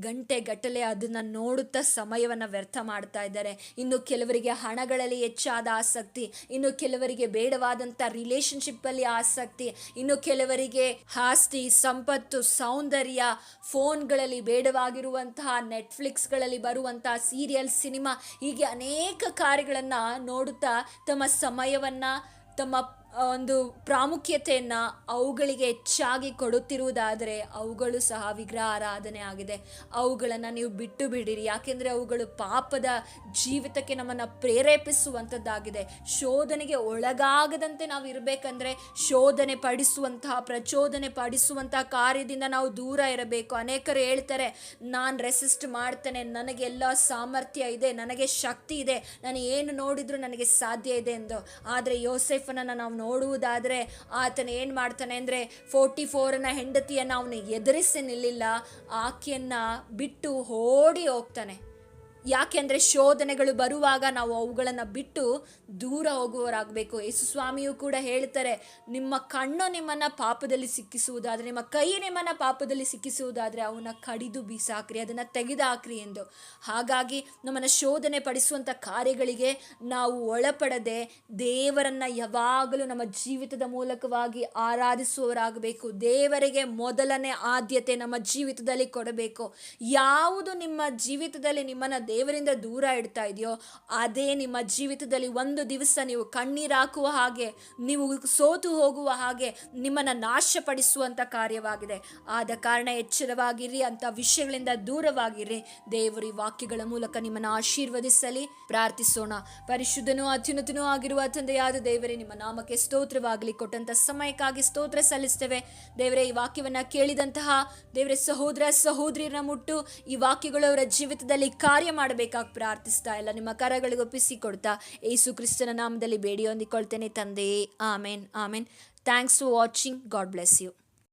Speaker 2: ಗಂಟೆ ಗಟ್ಟಲೆ ಅದನ್ನು ನೋಡುತ್ತಾ ಸಮಯವನ್ನು ವ್ಯರ್ಥ ಮಾಡ್ತಾ ಇದ್ದಾರೆ. ಇನ್ನು ಕೆಲವರಿಗೆ ಹಣಗಳಲ್ಲಿ ಹೆಚ್ಚಾದ ಆಸಕ್ತಿ, ಇನ್ನು ಕೆಲವರಿಗೆ ಬೇಡವಾದಂಥ ರಿಲೇಶನ್ಶಿಪ್ಪಲ್ಲಿ ಆಸಕ್ತಿ, ಇನ್ನು ಕೆಲವರಿಗೆ ಆಸ್ತಿ, ಸಂಪತ್ತು, ಸೌಂದರ್ಯ, ಫೋನ್ಗಳಲ್ಲಿ ಬೇಡವಾಗಿರುವಂತಹ ನೆಟ್ಫ್ಲಿಕ್ಸ್ಗಳಲ್ಲಿ ಬರುವಂತಹ ಸೀರಿಯಲ್ ಸಿನಿಮಾ ಹೀಗೆ ಅನೇಕ ಕಾರ್ಯಗಳನ್ನು ನೋಡುತ್ತಾ ತಮ್ಮ ಸಮಯವನ್ನು ತಮ್ಮ ಒಂದು ಪ್ರಾಮುಖ್ಯತೆಯನ್ನು ಅವುಗಳಿಗೆ ಹೆಚ್ಚಾಗಿ ಕೊಡುತ್ತಿರುವುದಾದರೆ ಅವುಗಳು ಸಹ ವಿಗ್ರಹ ಆರಾಧನೆ ಆಗಿದೆ. ಅವುಗಳನ್ನು ನೀವು ಬಿಟ್ಟು ಬಿಡಿರಿ. ಯಾಕೆಂದರೆ ಅವುಗಳು ಪಾಪದ ಜೀವಿತಕ್ಕೆ ನಮ್ಮನ್ನು ಪ್ರೇರೇಪಿಸುವಂಥದ್ದಾಗಿದೆ. ಶೋಧನೆಗೆ ಒಳಗಾಗದಂತೆ ನಾವು ಇರಬೇಕಂದ್ರೆ ಶೋಧನೆ ಪಡಿಸುವಂತಹ, ಪ್ರಚೋದನೆ ಪಡಿಸುವಂತಹ ಕಾರ್ಯದಿಂದ ನಾವು ದೂರ ಇರಬೇಕು. ಅನೇಕರು ಹೇಳ್ತಾರೆ, ನಾನು ರೆಸಿಸ್ಟ್ ಮಾಡ್ತೇನೆ. ನನಗೆ ಎಲ್ಲ ಸಾಮರ್ಥ್ಯ ಇದೆ. ನನಗೆ ಶಕ್ತಿ ಇದೆ. ನಾನು ಏನು ನೋಡಿದರೂ ನನಗೆ ಸಾಧ್ಯ ಇದೆ ಎಂದು. ಆದರೆ ಯೋಸೆಫನನ್ನು ನಾವು ನೋಡುವುದಾದರೆ ಆತನ ಏನು ಮಾಡ್ತಾನೆ ಅಂದರೆ ಫೋರ್ಟಿ ಫೋರನ ಹೆಂಡತಿಯನ್ನು ಅವನು ಎದುರಿಸಿ ನಿಲ್ಲಿಲ್ಲ. ಆಕೆಯನ್ನು ಬಿಟ್ಟು ಓಡಿ ಹೋಗ್ತಾನೆ. ಯಾಕೆಂದರೆ ಶೋಧನೆಗಳು ಬರುವಾಗ ನಾವು ಅವುಗಳನ್ನು ಬಿಟ್ಟು ದೂರ ಹೋಗುವವರಾಗಬೇಕು. ಯೇಸು ಸ್ವಾಮಿಯು ಕೂಡ ಹೇಳ್ತಾರೆ, ನಿಮ್ಮ ಕಣ್ಣು ನಿಮ್ಮನ್ನು ಪಾಪದಲ್ಲಿ ಸಿಕ್ಕಿಸುವುದಾದರೆ, ನಿಮ್ಮ ಕೈ ನಿಮ್ಮನ್ನು ಪಾಪದಲ್ಲಿ ಸಿಕ್ಕಿಸುವುದಾದರೆ ಅವನ್ನ ಕಡಿದು ಬೀಸಾಕ್ರಿ, ಅದನ್ನು ತೆಗೆದಾಕ್ರಿ ಎಂದು. ಹಾಗಾಗಿ ನಮ್ಮನ್ನು ಶೋಧನೆ ಪಡಿಸುವಂಥ ಕಾರ್ಯಗಳಿಗೆ ನಾವು ಒಳಪಡದೆ ದೇವರನ್ನು ಯಾವಾಗಲೂ ನಮ್ಮ ಜೀವಿತದ ಮೂಲಕವಾಗಿ ಆರಾಧಿಸುವವರಾಗಬೇಕು. ದೇವರಿಗೆ ಮೊದಲನೇ ಆದ್ಯತೆ ನಮ್ಮ ಜೀವಿತದಲ್ಲಿ ಕೊಡಬೇಕು. ಯಾವುದು ನಿಮ್ಮ ಜೀವಿತದಲ್ಲಿ ನಿಮ್ಮನ್ನು ದೇವರಿಂದ ದೂರ ಇಡ್ತಾ ಇದೆಯೋ, ಅದೇ ನಿಮ್ಮ ಜೀವಿತದಲ್ಲಿ ಒಂದು ದಿವಸ ನೀವು ಕಣ್ಣೀರಾಕುವ ಹಾಗೆ, ನೀವು ಸೋತು ಹೋಗುವ ಹಾಗೆ ನಿಮ್ಮನ್ನು ನಾಶಪಡಿಸುವಂಥ ಕಾರ್ಯವಾಗಿದೆ. ಆದ ಕಾರಣ ಎಚ್ಚರವಾಗಿರಿ ಅಂತ ವಿಷಯಗಳಿಂದ ದೂರವಾಗಿರಿ. ದೇವರು ಈ ವಾಕ್ಯಗಳ ಮೂಲಕ ನಿಮ್ಮನ್ನು ಆಶೀರ್ವದಿಸಲಿ. ಪ್ರಾರ್ಥಿಸೋಣ. ಪರಿಶುದ್ಧನೂ ಅತ್ಯುನ್ನತನೂ ಆಗಿರುವ ತಂದೆಯಾದ ದೇವರೇ, ನಿಮ್ಮ ನಾಮಕ್ಕೆ ಸ್ತೋತ್ರವಾಗಲಿ. ಕೊಟ್ಟಂಥ ಸಮಯಕ್ಕಾಗಿ ಸ್ತೋತ್ರ ಸಲ್ಲಿಸ್ತೇವೆ. ದೇವರೇ, ಈ ವಾಕ್ಯವನ್ನು ಕೇಳಿದಂತಹ ದೇವರೇ, ಸಹೋದರ ಸಹೋದರಿಯರ ಮುಟ್ಟು ಈ ವಾಕ್ಯಗಳು ಅವರ ಜೀವಿತದಲ್ಲಿ ಕಾರ್ಯ ಮಾಡಬೇಕಾಗಿ ಪ್ರಾರ್ಥಿಸ್ತಾ ಇಲ್ಲ. ನಿಮ್ಮ ಕರಗಳಿಗೆ ಒಪ್ಪಿಸಿ ಕೊಡ್ತಾ ಏಸು ಕ್ರಿಸ್ತನ ನಾಮದಲ್ಲಿ ಬೇಡಿ ಹೊಂದಿಕೊಳ್ತೇನೆ ತಂದೆಯೇ amen. Amen. Thanks for watching God bless you